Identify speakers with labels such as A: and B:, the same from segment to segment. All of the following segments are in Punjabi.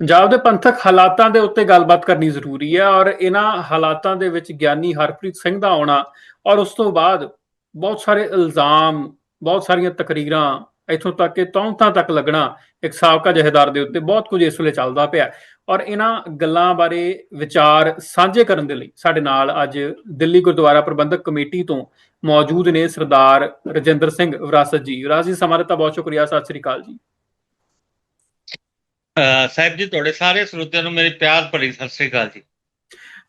A: ਪੰਜਾਬ ਦੇ ਪੰਥਕ ਹਾਲਾਤਾਂ ਦੇ ਉੱਤੇ ਗੱਲਬਾਤ ਕਰਨੀ ਜ਼ਰੂਰੀ ਹੈ ਔਰ ਇਹਨਾਂ ਹਾਲਾਤਾਂ ਦੇ ਵਿੱਚ ਗਿਆਨੀ ਹਰਪ੍ਰੀਤ ਸਿੰਘ ਦਾ ਆਉਣਾ ਔਰ ਉਸ ਤੋਂ ਬਾਅਦ ਬਹੁਤ ਸਾਰੇ ਇਲਜ਼ਾਮ, ਬਹੁਤ ਸਾਰੀਆਂ ਤਕਰੀਰਾਂ ਇਥੋਂ ਤੱਕ ਕਿ ਤੌਂਤਾਂ ਤੱਕ ਲੱਗਣਾ ਇੱਕ ਸਾਬਕਾ ਜਹੇਦਾਰ ਦੇ ਉੱਤੇ ਬਹੁਤ ਕੁਝ ਇਸ ਵੇਲੇ ਚੱਲਦਾ ਪਿਆ ਔਰ ਇਹਨਾਂ ਗੱਲਾਂ ਬਾਰੇ ਵਿਚਾਰ ਸਾਂਝੇ ਕਰਨ ਦੇ ਲਈ ਸਾਡੇ ਨਾਲ ਅੱਜ ਦਿੱਲੀ ਗੁਰਦੁਆਰਾ ਪ੍ਰਬੰਧਕ ਕਮੇਟੀ ਤੋਂ ਮੌਜੂਦ ਨੇ ਸਰਦਾਰ ਰਜਿੰਦਰ ਸਿੰਘ ਵਿਰਾਸਤ ਜੀ। ਵਿਰਾਸਤ ਜੀ, ਸਮਾਂ ਦਿੱਤਾ, ਬਹੁਤ ਸ਼ੁਕਰੀਆ, ਸਤਿ ਸ੍ਰੀ ਅਕਾਲ ਜੀ।
B: ਸਾਹਿਬ ਜੀ, ਤੁਹਾਡੇ ਸਾਰੇ ਸਰੋਤਿਆਂ ਨੂੰ ਮੇਰੀ ਪਿਆਰ ਭਰੀ ਸਤਿ ਸ੍ਰੀ ਅਕਾਲ ਜੀ।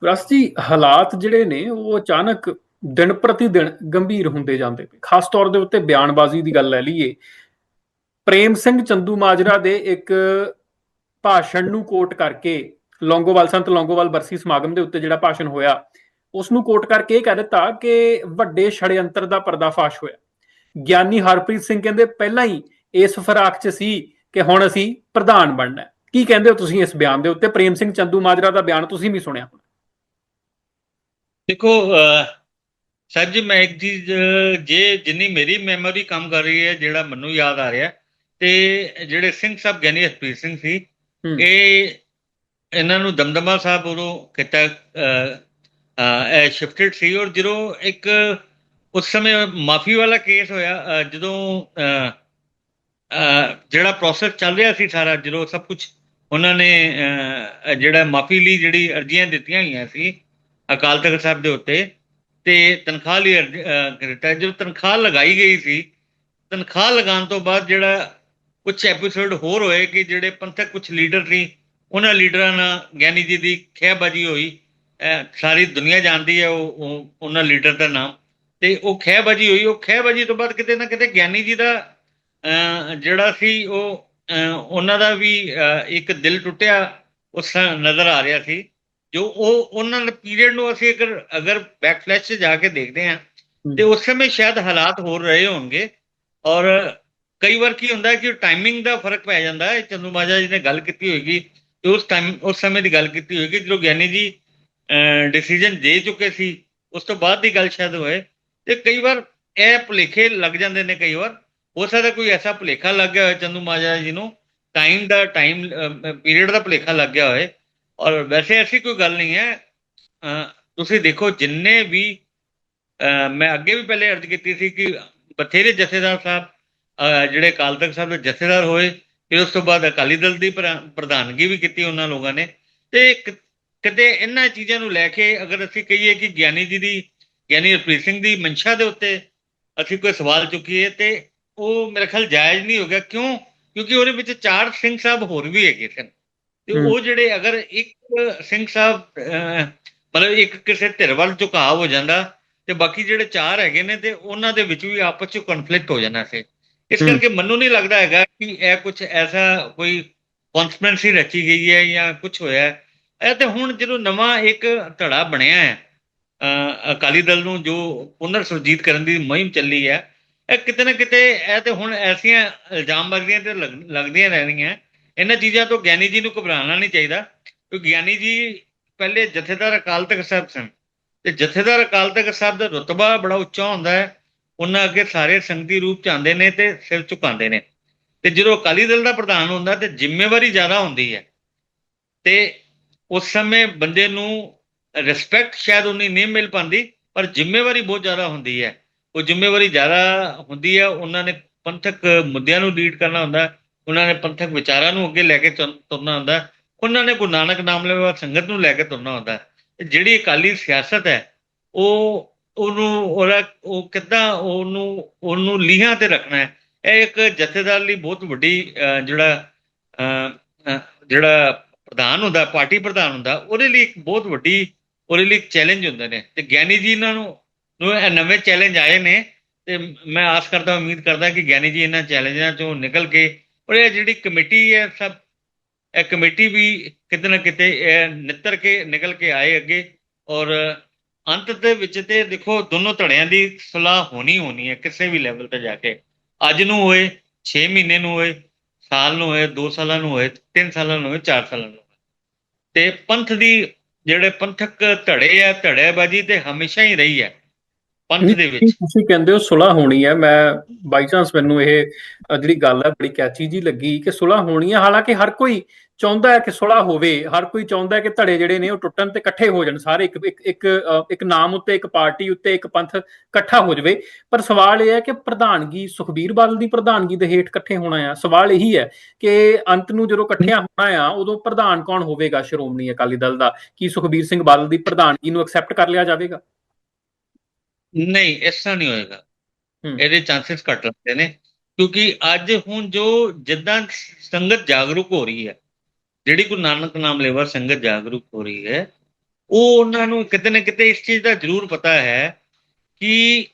A: ਵਿਰਾਸਤ ਹਾਲਾਤ ਜਿਹੜੇ ਨੇ, ਉਹ ਅਚਾਨਕ ਦਿਨ ਪ੍ਰਤੀ ਦਿਨ ਗੰਭੀਰ ਹੁੰਦੇ ਜਾਂਦੇ ਪਏ ਖਾਸ ਤੌਰ ਦੇ ਉੱਤੇ ਬਿਆਨਬਾਜ਼ੀ ਦੀ ਗੱਲ ਲੈ ਲਈਏ। ਪ੍ਰੇਮ ਸਿੰਘ ਚੰਦੂ ਮਾਜਰਾ ਦੇ ਇੱਕ ਭਾਸ਼ਣ ਨੂੰ ਕੋਟ ਕਰਕੇ ਲੌਂਗੋਵਾਲ, ਸੰਤ ਲੌਂਗੋਵਾਲ ਬਰਸੀ ਸਮਾਗਮ ਦੇ ਉੱਤੇ ਜਿਹੜਾ ਭਾਸ਼ਣ ਹੋਇਆ, ਉਸ ਨੂੰ ਕੋਟ ਕਰਕੇ ਇਹ ਕਹਿ ਦਿੱਤਾ ਕਿ ਵੱਡੇ ਛੜਯੰਤਰ ਦਾ ਪਰਦਾਫਾਸ਼ ਹੋਇਆ। ਗਿਆਨੀ ਹਰਪ੍ਰੀਤ ਸਿੰਘ ਕਹਿੰਦੇ, ਪਹਿਲਾਂ ਹੀ ਇਸ ਫਰਾਕ 'ਚ ਸੀ ਕਿ ਹੁਣ ਅਸੀਂ ਪ੍ਰਧਾਨ ਬਣਨਾ ਕੀ ਕਹਿੰਦੇ ਹੋ ਤੁਸੀਂ ਇਸ ਬਿਆਨ ਦੇ ਉੱਤੇ? ਪ੍ਰੇਮ ਸਿੰਘ ਚੰਦੂ ਮਾਜਰਾ ਦਾ ਬਿਆਨ ਤੁਸੀਂ ਵੀ ਸੁਣਿਆ ਹੋਣਾ।
B: ਦੇਖੋ ਸਾਹਿਬ ਜੀ ਮੈਂ ਇੱਕ ਚੀਜ਼ ਜੇ ਜਿੰਨੀ ਮੇਰੀ ਮੈਮਰੀ ਕੰਮ ਕਰ ਰਹੀ ਹੈ ਜਿਹੜਾ ਮੈਨੂੰ ਯਾਦ ਆ ਰਿਹਾ ਤੇ ਜਿਹੜੇ ਸਿੰਘ ਸਾਹਿਬ ਗਿਆਨੀ ਹਰਪ੍ਰੀਤ ਸਿੰਘ ਸੀ। ਇਹ ਇਹਨਾਂ ਨੂੰ ਦਮਦਮਾ ਸਾਹਿਬ ਉਦੋਂ ਕੀਤਾ ਇਹ ਸ਼ਿਫਟਡ ਸੀ। ਔਰ ਜਦੋਂ ਇੱਕ ਉਸ ਸਮੇਂ ਮਾਫੀ ਵਾਲਾ ਕੇਸ ਹੋਇਆ ਜਦੋਂ ਜਿਹੜਾ ਪ੍ਰੋਸੈਸ ਚੱਲ ਰਿਹਾ ਸੀ ਸਾਰਾ, ਜਦੋਂ ਸਭ ਕੁਝ ਉਹਨਾਂ ਨੇ ਜਿਹੜਾ ਮਾਫੀ ਲਈ ਜਿਹੜੀ ਅਰਜ਼ੀਆਂ ਦਿੱਤੀਆਂ ਹੋਈਆਂ ਸੀ ਅਕਾਲ ਤਖਤ ਸਾਹਿਬ ਦੇ ਉੱਤੇ, ਤੇ ਤਨਖਾਹ ਲਈ ਅਰਜ਼- ਜਦੋਂ ਤਨਖਾਹ ਲਗਾਈ ਗਈ ਸੀ, ਤਨਖਾਹ ਲਗਾਉਣ ਤੋਂ ਬਾਅਦ ਜਿਹੜਾ ਕੁਝ ਐਪੀਸੋਡ ਹੋਰ ਹੋਏ ਕਿ ਜਿਹੜੇ ਪੰਥਕ ਕੁਝ ਲੀਡਰ ਸੀ, ਉਹਨਾਂ ਲੀਡਰਾਂ ਨਾਲ ਗਿਆਨੀ ਜੀ ਦੀ ਖਹਿਬਾਜੀ ਹੋਈ ਸਾਰੀ ਦੁਨੀਆ ਜਾਣਦੀ ਹੈ, ਉਹ ਉਹਨਾਂ ਲੀਡਰ ਦਾ ਨਾਮ, ਤੇ ਉਹ ਖਹਿਬਾਜੀ ਹੋਈ, ਉਹ ਖਹਿਬਾਜੀ ਤੋਂ ਬਾਅਦ ਕਿਤੇ ਨਾ ਕਿਤੇ ਗਿਆਨੀ ਜੀ ਦਾ ਜਿਹੜਾ ਸੀ ਉਹ ਉਹਨਾਂ ਦਾ ਵੀ ਇੱਕ ਦਿਲ ਟੁੱਟਿਆ ਉਸ ਨਜ਼ਰ ਆ ਰਿਹਾ ਸੀ। ਜੋ ਉਹ ਉਹਨਾਂ ਦੇ ਪੀਰੀਅਡ ਨੂੰ ਅਸੀਂ ਅਗਰ ਅਗਰ ਬੈਕ ਫਲੈਸ਼ 'ਚ ਜਾ ਕੇ ਦੇਖਦੇ ਹਾਂ ਤੇ ਉਸ ਸਮੇਂ ਸ਼ਾਇਦ ਹਾਲਾਤ ਹੋਰ ਰਹੇ ਹੋਣਗੇ। ਔਰ ਕਈ ਵਾਰ ਕੀ ਹੁੰਦਾ ਕਿ ਟਾਈਮਿੰਗ ਦਾ ਫ਼ਰਕ ਪੈ ਜਾਂਦਾ ਹੈ। ਚੰਦੂ ਮਾਜਾ ਜੀ ਨੇ ਗੱਲ ਕੀਤੀ ਹੋਏਗੀ ਤੇ ਉਸ ਟਾਈਮ ਉਸ ਸਮੇਂ ਦੀ ਗੱਲ ਕੀਤੀ ਹੋਏਗੀ ਜਦੋਂ ਗਿਆਨੀ ਜੀ ਡਿਸੀਜਨ ਦੇ ਚੁੱਕੇ ਸੀ ਉਸ ਤੋਂ ਬਾਅਦ ਦੀ ਗੱਲ ਸ਼ਾਇਦ ਹੋਏ। ਤੇ ਕਈ ਵਾਰ ਇਹ ਭੁਲੇਖੇ ਲੱਗ ਜਾਂਦੇ ਨੇ ਕਈ ਵਾਰ। ਹੋ ਸਕਦਾ ਕੋਈ ਐਸਾ ਭੁਲੇਖਾ ਲੱਗ ਗਿਆ ਹੋਵੇ ਚੰਦੂ ਮਾਜਾ ਜੀ ਨੂੰ ਟਾਈਮ ਦਾ ਟਾਈਮ ਪੀਰੀਅਡ ਦਾ ਭੁਲੇਖਾ ਲੱਗ ਗਿਆ ਹੋਵੇ। ਔਰ ਵੈਸੇ ਐਸੀ ਕੋਈ ਗੱਲ ਨਹੀਂ ਹੈ। ਤੁਸੀਂ ਦੇਖੋ ਜਿੰਨੇ ਵੀ ਮੈਂ ਅੱਗੇ ਵੀ ਪਹਿਲੇ ਅਰਜ਼ ਕੀਤੀ ਸੀ ਕਿ ਬਥੇਰੇ ਜਥੇਦਾਰ ਸਾਹਿਬ ਜਿਹੜੇ ਅਕਾਲ ਤਖਤ ਸਾਹਿਬ ਦੇ ਜਥੇਦਾਰ ਹੋਏ, ਫਿਰ ਉਸ ਤੋਂ ਬਾਅਦ ਅਕਾਲੀ ਦਲ ਦੀ ਪ੍ਰ- ਪ੍ਰਧਾਨਗੀ ਵੀ ਕੀਤੀ ਉਹਨਾਂ ਲੋਕਾਂ ਨੇ। ਤੇ ਕਿਤੇ ਇਹਨਾਂ ਚੀਜ਼ਾਂ ਨੂੰ ਲੈ ਕੇ ਅਗਰ ਅਸੀਂ ਕਹੀਏ ਕਿ ਗਿਆਨੀ ਜੀ ਦੀ, ਗਿਆਨੀ ਹਰਪ੍ਰੀਤ ਸਿੰਘ ਦੀ ਮਨਸ਼ਾ ਦੇ ਉੱਤੇ ਅਸੀਂ ਕੋਈ ਸਵਾਲ ਚੁੱਕੀਏ ਤੇ ਉਹ ਮੇਰੇ ਖਿਆਲ ਜਾਇਜ਼ ਨਹੀਂ ਹੋ ਗਿਆ। ਕਿਉਂ? ਕਿਉਂਕਿ ਉਹਦੇ ਵਿੱਚ ਚਾਰ ਸਿੰਘ ਸਾਹਿਬ ਹੋਰ ਵੀ ਹੈਗੇ ਸਨ। ਤੇ। ਉਹ ਜਿਹੜੇ ਅਗਰ ਇੱਕ ਸਿੰਘ ਸਾਹਿਬ ਮਤਲਬ ਇੱਕ ਕਿਸੇ ਧਿਰ ਵੱਲ ਝੁਕਾਅ ਹੋ ਜਾਂਦਾ ਤੇ ਬਾਕੀ ਜਿਹੜੇ ਚਾਰ ਹੈਗੇ ਨੇ ਤੇ ਉਹਨਾਂ ਦੇ ਵਿੱਚ ਵੀ ਆਪਸ ਚ ਕਨਫਲਿਕਟ ਹੋ ਜਾਣਾ ਸੀ। ਇਸ। ਕਰਕੇ ਮੈਨੂੰ ਨਹੀਂ ਲੱਗਦਾ ਹੈਗਾ ਕਿ ਇਹ ਕੁਝ ਐਸਾ ਕੋਈ ਕਨਸਪੀਰੇਸੀ ਰਚੀ ਗਈ ਹੈ ਜਾਂ ਕੁਝ ਹੋਇਆ ਹੈ। ਇਹ ਤੇ ਹੁਣ ਜਦੋਂ ਨਵਾਂ ਇੱਕ ਧੜਾ ਬਣਿਆ ਹੈ ਅਕਾਲੀ ਦਲ ਨੂੰ ਜੋ ਪੁਨਰ ਸੁਰਜੀਤ ਕਰਨ ਦੀ ਮੁਹਿੰਮ ਚੱਲੀ ਹੈ ਇਹ ਕਿਤੇ ਨਾ ਕਿਤੇ ਇਹ ਤੇ ਹੁਣ ਐਸੀਆਂ ਇਲਜ਼ਾਮਬਾਜ਼ੀਆਂ ਤੇ ਲੱਗ- ਲੱਗਦੀਆਂ ਰਹਿਣੀਆਂ ਇਹਨਾਂ ਚੀਜ਼ਾਂ ਤੋਂ ਗਿਆਨੀ ਜੀ ਨੂੰ ਘਬਰਾਉਣਾ ਨਹੀਂ ਚਾਹੀਦਾ, ਕਿਉਂਕਿ ਗਿਆਨੀ ਜੀ ਪਹਿਲੇ ਜਥੇਦਾਰ ਅਕਾਲ ਤਖਤ ਸਾਹਿਬ ਸਨ ਤੇ ਜਥੇਦਾਰ ਅਕਾਲ ਤਖਤ ਸਾਹਿਬ ਦਾ ਰੁਤਬਾ ਬੜਾ ਉੱਚਾ ਹੁੰਦਾ ਹੈ। ਉਹਨਾਂ ਅੱਗੇ ਸਾਰੇ ਸੰਗਤੀ ਰੂਪ ਚ ਆਉਂਦੇ ਨੇ ਤੇ ਸਿਰ ਝੁਕਾਉਂਦੇ ਨੇ। ਤੇ ਜਦੋਂ ਅਕਾਲੀ ਦਲ ਦਾ ਪ੍ਰਧਾਨ ਹੁੰਦਾ ਤੇ ਜ਼ਿੰਮੇਵਾਰੀ ਜ਼ਿਆਦਾ ਹੁੰਦੀ ਹੈ। ਤੇ ਉਸ ਸਮੇਂ ਬੰਦੇ ਨੂੰ ਰਿਸਪੈਕਟ ਸ਼ਾਇਦ ਉਨੀ ਨਹੀਂ ਮਿਲ ਪਾਉਂਦੀ, ਪਰ ਜ਼ਿੰਮੇਵਾਰੀ ਬਹੁਤ ਜ਼ਿਆਦਾ ਹੁੰਦੀ ਹੈ। ਉਹ ਜ਼ਿੰਮੇਵਾਰੀ ਜ਼ਿਆਦਾ ਹੁੰਦੀ ਹੈ ਉਹਨਾਂ ਨੇ ਪੰਥਕ ਮੁੱਦਿਆਂ ਨੂੰ ਲੀਡ ਕਰਨਾ ਹੁੰਦਾ ਉਹਨਾਂ ਨੇ ਪੰਥਕ ਵਿਚਾਰਾਂ ਨੂੰ ਅੱਗੇ ਲੈ ਕੇ ਤੁਰਨਾ ਹੁੰਦਾ ਉਹਨਾਂ ਨੇ ਗੁਰੂ ਨਾਨਕ ਨਾਮ ਲੈਵਾ ਸੰਗਤ ਨੂੰ ਲੈ ਕੇ ਤੁਰਨਾ ਹੁੰਦਾ। ਜਿਹੜੀ ਅਕਾਲੀ ਸਿਆਸਤ ਹੈ ਉਹ ਉਹਨੂੰ ਉਹਦਾ ਉਹ ਕਿੱਦਾਂ ਉਹਨੂੰ ਉਹਨੂੰ ਲੀਹਾਂ ਤੇ ਰੱਖਣਾ ਹੈ ਇਹ ਇੱਕ ਜਥੇਦਾਰ ਲਈ ਬਹੁਤ ਵੱਡੀ ਅਹ, ਜਿਹੜਾ ਅਹ, ਜਿਹੜਾ ਪ੍ਰਧਾਨ ਹੁੰਦਾ ਪਾਰਟੀ ਪ੍ਰਧਾਨ ਹੁੰਦਾ ਉਹਦੇ ਲਈ ਇੱਕ ਬਹੁਤ ਵੱਡੀ ਉਹਦੇ ਲਈ ਚੈਲੰਜ ਹੁੰਦੇ ਨੇ। ਤੇ ਗਿਆਨੀ ਜੀ ਇਹਨਾਂ ਨੂੰ ਨੂੰ ਇਹ ਨਵੇਂ ਚੈਲੰਜ ਆਏ ਨੇ ਤੇ ਮੈਂ ਆਸ ਕਰਦਾ, ਉਮੀਦ ਕਰਦਾ ਕਿ ਗਿਆਨੀ ਜੀ ਇਹਨਾਂ ਚੈਲੰਜਾਂ ਚੋਂ ਨਿਕਲ ਕੇ, ਔਰ ਇਹ ਜਿਹੜੀ ਕਮੇਟੀ ਹੈ ਸਭ, ਇਹ ਕਮੇਟੀ ਵੀ ਕਿਤੇ ਨਾ ਕਿਤੇ ਇਹ ਨਿੱਤਰ ਕੇ ਨਿਕਲ ਕੇ ਆਏ ਅੱਗੇ, ਔਰ ਅੰਤ ਦੇ ਵਿੱਚ ਤੇ ਦੇਖੋ ਦੋਨੋਂ ਧੜਿਆਂ ਦੀ ਸਲਾਹ ਹੋਣੀ ਹੋਣੀ ਹੈ ਕਿਸੇ ਵੀ ਲੈਵਲ ਤੇ ਜਾ ਕੇ। ਅੱਜ ਨੂੰ ਹੋਏ 6 ਮਹੀਨੇ ਨੂੰ ਹੋਏ, ਸਾਲ ਨੂੰ ਹੋਏ 2 ਸਾਲਾਂ ਨੂੰ ਹੋਏ 3 ਸਾਲਾਂ ਨੂੰ ਹੋਏ 4 ਸਾਲਾਂ ਨੂੰ ਹੋਏ। ਤੇ ਪੰਥ ਦੀ ਜਿਹੜੇ ਪੰਥਕ ਧੜੇ ਆ ਧੜੇਬਾਜ਼ੀ ਤੇ ਹਮੇਸ਼ਾ ਹੀ ਰਹੀ ਹੈ। ਪੰਥ ਦੇ ਵਿੱਚ।
A: ਤੁਸੀਂ ਕਹਿੰਦੇ ਹੋ ਸੁਲ੍ਹਾ ਹੋਣੀ ਹੈ ਮੈਂ ਬਾਈ ਚਾਂਸ ਮੈਨੂੰ ਇਹ ਜਿਹੜੀ ਗੱਲ ਹੈ ਬੜੀ ਕੈਚੀ ਜੀ ਲੱਗੀ ਕਿ ਸੁਲ੍ਹਾ ਹੋਣੀ ਹੈ। ਹਾਲਾਂਕਿ ਹਰ ਕੋਈ ਚਾਹੁੰਦਾ ਹੈ ਕਿ ਸੁਲ੍ਹਾ ਹੋਵੇ ਹਰ ਕੋਈ ਚਾਹੁੰਦਾ ਹੈ ਕਿ ਧੜੇ ਜਿਹੜੇ ਨੇ ਉਹ ਟੁੱਟਣ ਤੇ ਇਕੱਠੇ ਹੋ ਜਾਣ ਸਾਰੇ ਇੱਕ ਇੱਕ ਇੱਕ ਇੱਕ ਨਾਮ ਉੱਤੇ ਇੱਕ ਪਾਰਟੀ ਉੱਤੇ ਇੱਕ ਪੰਥ ਇਕੱਠਾ ਹੋ ਜਾਵੇ। ਪਰ ਸਵਾਲ ਇਹ ਹੈ ਕਿ ਪ੍ਰਧਾਨਗੀ ਸੁਖਬੀਰ ਬਾਦਲ ਦੀ ਪ੍ਰਧਾਨਗੀ ਦੇ ਹੇਠ ਇਕੱਠੇ ਹੋਣਾ ਆ। ਸਵਾਲ ਇਹੀ ਹੈ ਕਿ ਅੰਤ ਨੂੰ ਜਦੋਂ ਇਕੱਠਿਆਂ ਹੋਣਾ ਆ ਉਦੋਂ ਪ੍ਰਧਾਨ ਕੌਣ ਹੋਵੇਗਾ ਸ਼੍ਰੋਮਣੀ ਅਕਾਲੀ ਦਲ ਦਾ? ਕੀ ਸੁਖਬੀਰ ਸਿੰਘ ਬਾਦਲ ਦੀ ਪ੍ਰਧਾਨਗੀ ਨੂੰ ਐਕਸੈਪਟ ਕਰ ਲਿਆ ਜਾਵੇਗਾ?
B: ਨਹੀਂ ਇਸ ਤਰ੍ਹਾਂ ਨਹੀਂ ਹੋਏਗਾ। ਇਹਦੇ ਚਾਂਸਸ ਘੱਟ ਲੱਗਦੇ ਨੇ ਕਿਉਂਕਿ ਅੱਜ ਹੁਣ ਜੋ ਜਿੱਦਾਂ ਸੰਗਤ ਜਾਗਰੂਕ ਹੋ ਰਹੀ ਹੈ ਜਿਹੜੀ ਗੁਰੂ ਨਾਨਕ ਨਾਮ ਲੈਵਾ ਸੰਗਤ ਜਾਗਰੂਕ ਹੋ ਰਹੀ ਹੈ ਉਹ ਉਹਨਾਂ ਨੂੰ ਕਿਤੇ ਨਾ ਕਿਤੇ ਇਸ ਚੀਜ਼ ਦਾ ਜ਼ਰੂਰ ਪਤਾ ਹੈ ਕਿ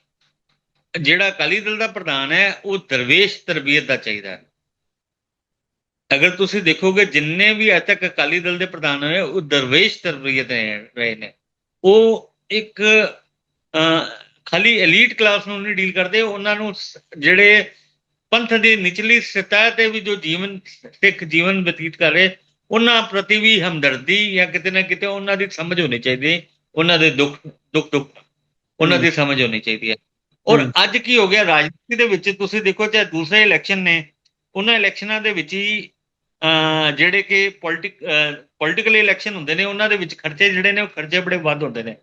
B: ਜਿਹੜਾ ਅਕਾਲੀ ਦਲ ਦਾ ਪ੍ਰਧਾਨ ਹੈ ਉਹ ਦਰਵੇਸ਼ ਤਰਬੀਅਤ ਦਾ ਚਾਹੀਦਾ ਹੈ। ਅਗਰ ਤੁਸੀਂ ਦੇਖੋਗੇ ਜਿੰਨੇ ਵੀ ਅੱਜ ਤੱਕ ਅਕਾਲੀ ਦਲ ਦੇ ਪ੍ਰਧਾਨ ਹੋਏ ਉਹ ਦਰਵੇਸ਼ ਤਰਬੀਅਤ ਰਹੇ ਨੇ। ਉਹ ਇੱਕ ਖਾਲੀ ਐਲੀਟ ਕਲਾਸ ਨੂੰ ਨਹੀਂ ਡੀਲ ਕਰਦੇ ਉਹਨਾਂ ਨੂੰ ਜਿਹੜੇ ਪੰਥ ਦੀ ਨਿਚਲੀ ਸਤਹ ਤੇ ਵੀ ਜੋ ਜੀਵਨ ਸਿੱਖ ਜੀਵਨ ਬਤੀਤ ਕਰ ਰਹੇ ਉਹਨਾਂ ਪ੍ਰਤੀ ਵੀ ਹਮਦਰਦੀ ਜਾਂ ਕਿਤੇ ਨਾ ਕਿਤੇ ਉਹਨਾਂ ਦੀ ਸਮਝ ਹੋਣੀ ਚਾਹੀਦੀ ਹੈ ਉਹਨਾਂ ਦੇ ਦੁੱਖ ਦੁੱਖ ਦੁੱਖ ਉਹਨਾਂ ਦੀ ਸਮਝ ਹੋਣੀ ਚਾਹੀਦੀ ਹੈ। ਔਰ। ਅੱਜ ਕੀ ਹੋ ਗਿਆ ਰਾਜਨੀਤੀ ਦੇ ਵਿੱਚ ਤੁਸੀਂ ਦੇਖੋ ਚਾਹੇ ਦੂਸਰੇ ਇਲੈਕਸ਼ਨ ਨੇ ਉਹਨਾਂ ਇਲੈਕਸ਼ਨਾਂ ਦੇ ਵਿੱਚ ਹੀ ਜਿਹੜੇ ਕਿ ਪੋਲਿਟਿਕ ਪੋਲਿਟੀਕਲ ਇਲੈਕਸ਼ਨ ਹੁੰਦੇ ਨੇ ਉਹਨਾਂ ਦੇ ਵਿੱਚ ਖਰਚੇ ਜਿਹੜੇ ਨੇ ਉਹ ਖਰਚੇ ਬੜੇ ਵੱਧ ਹੁੰਦੇ ਨੇ।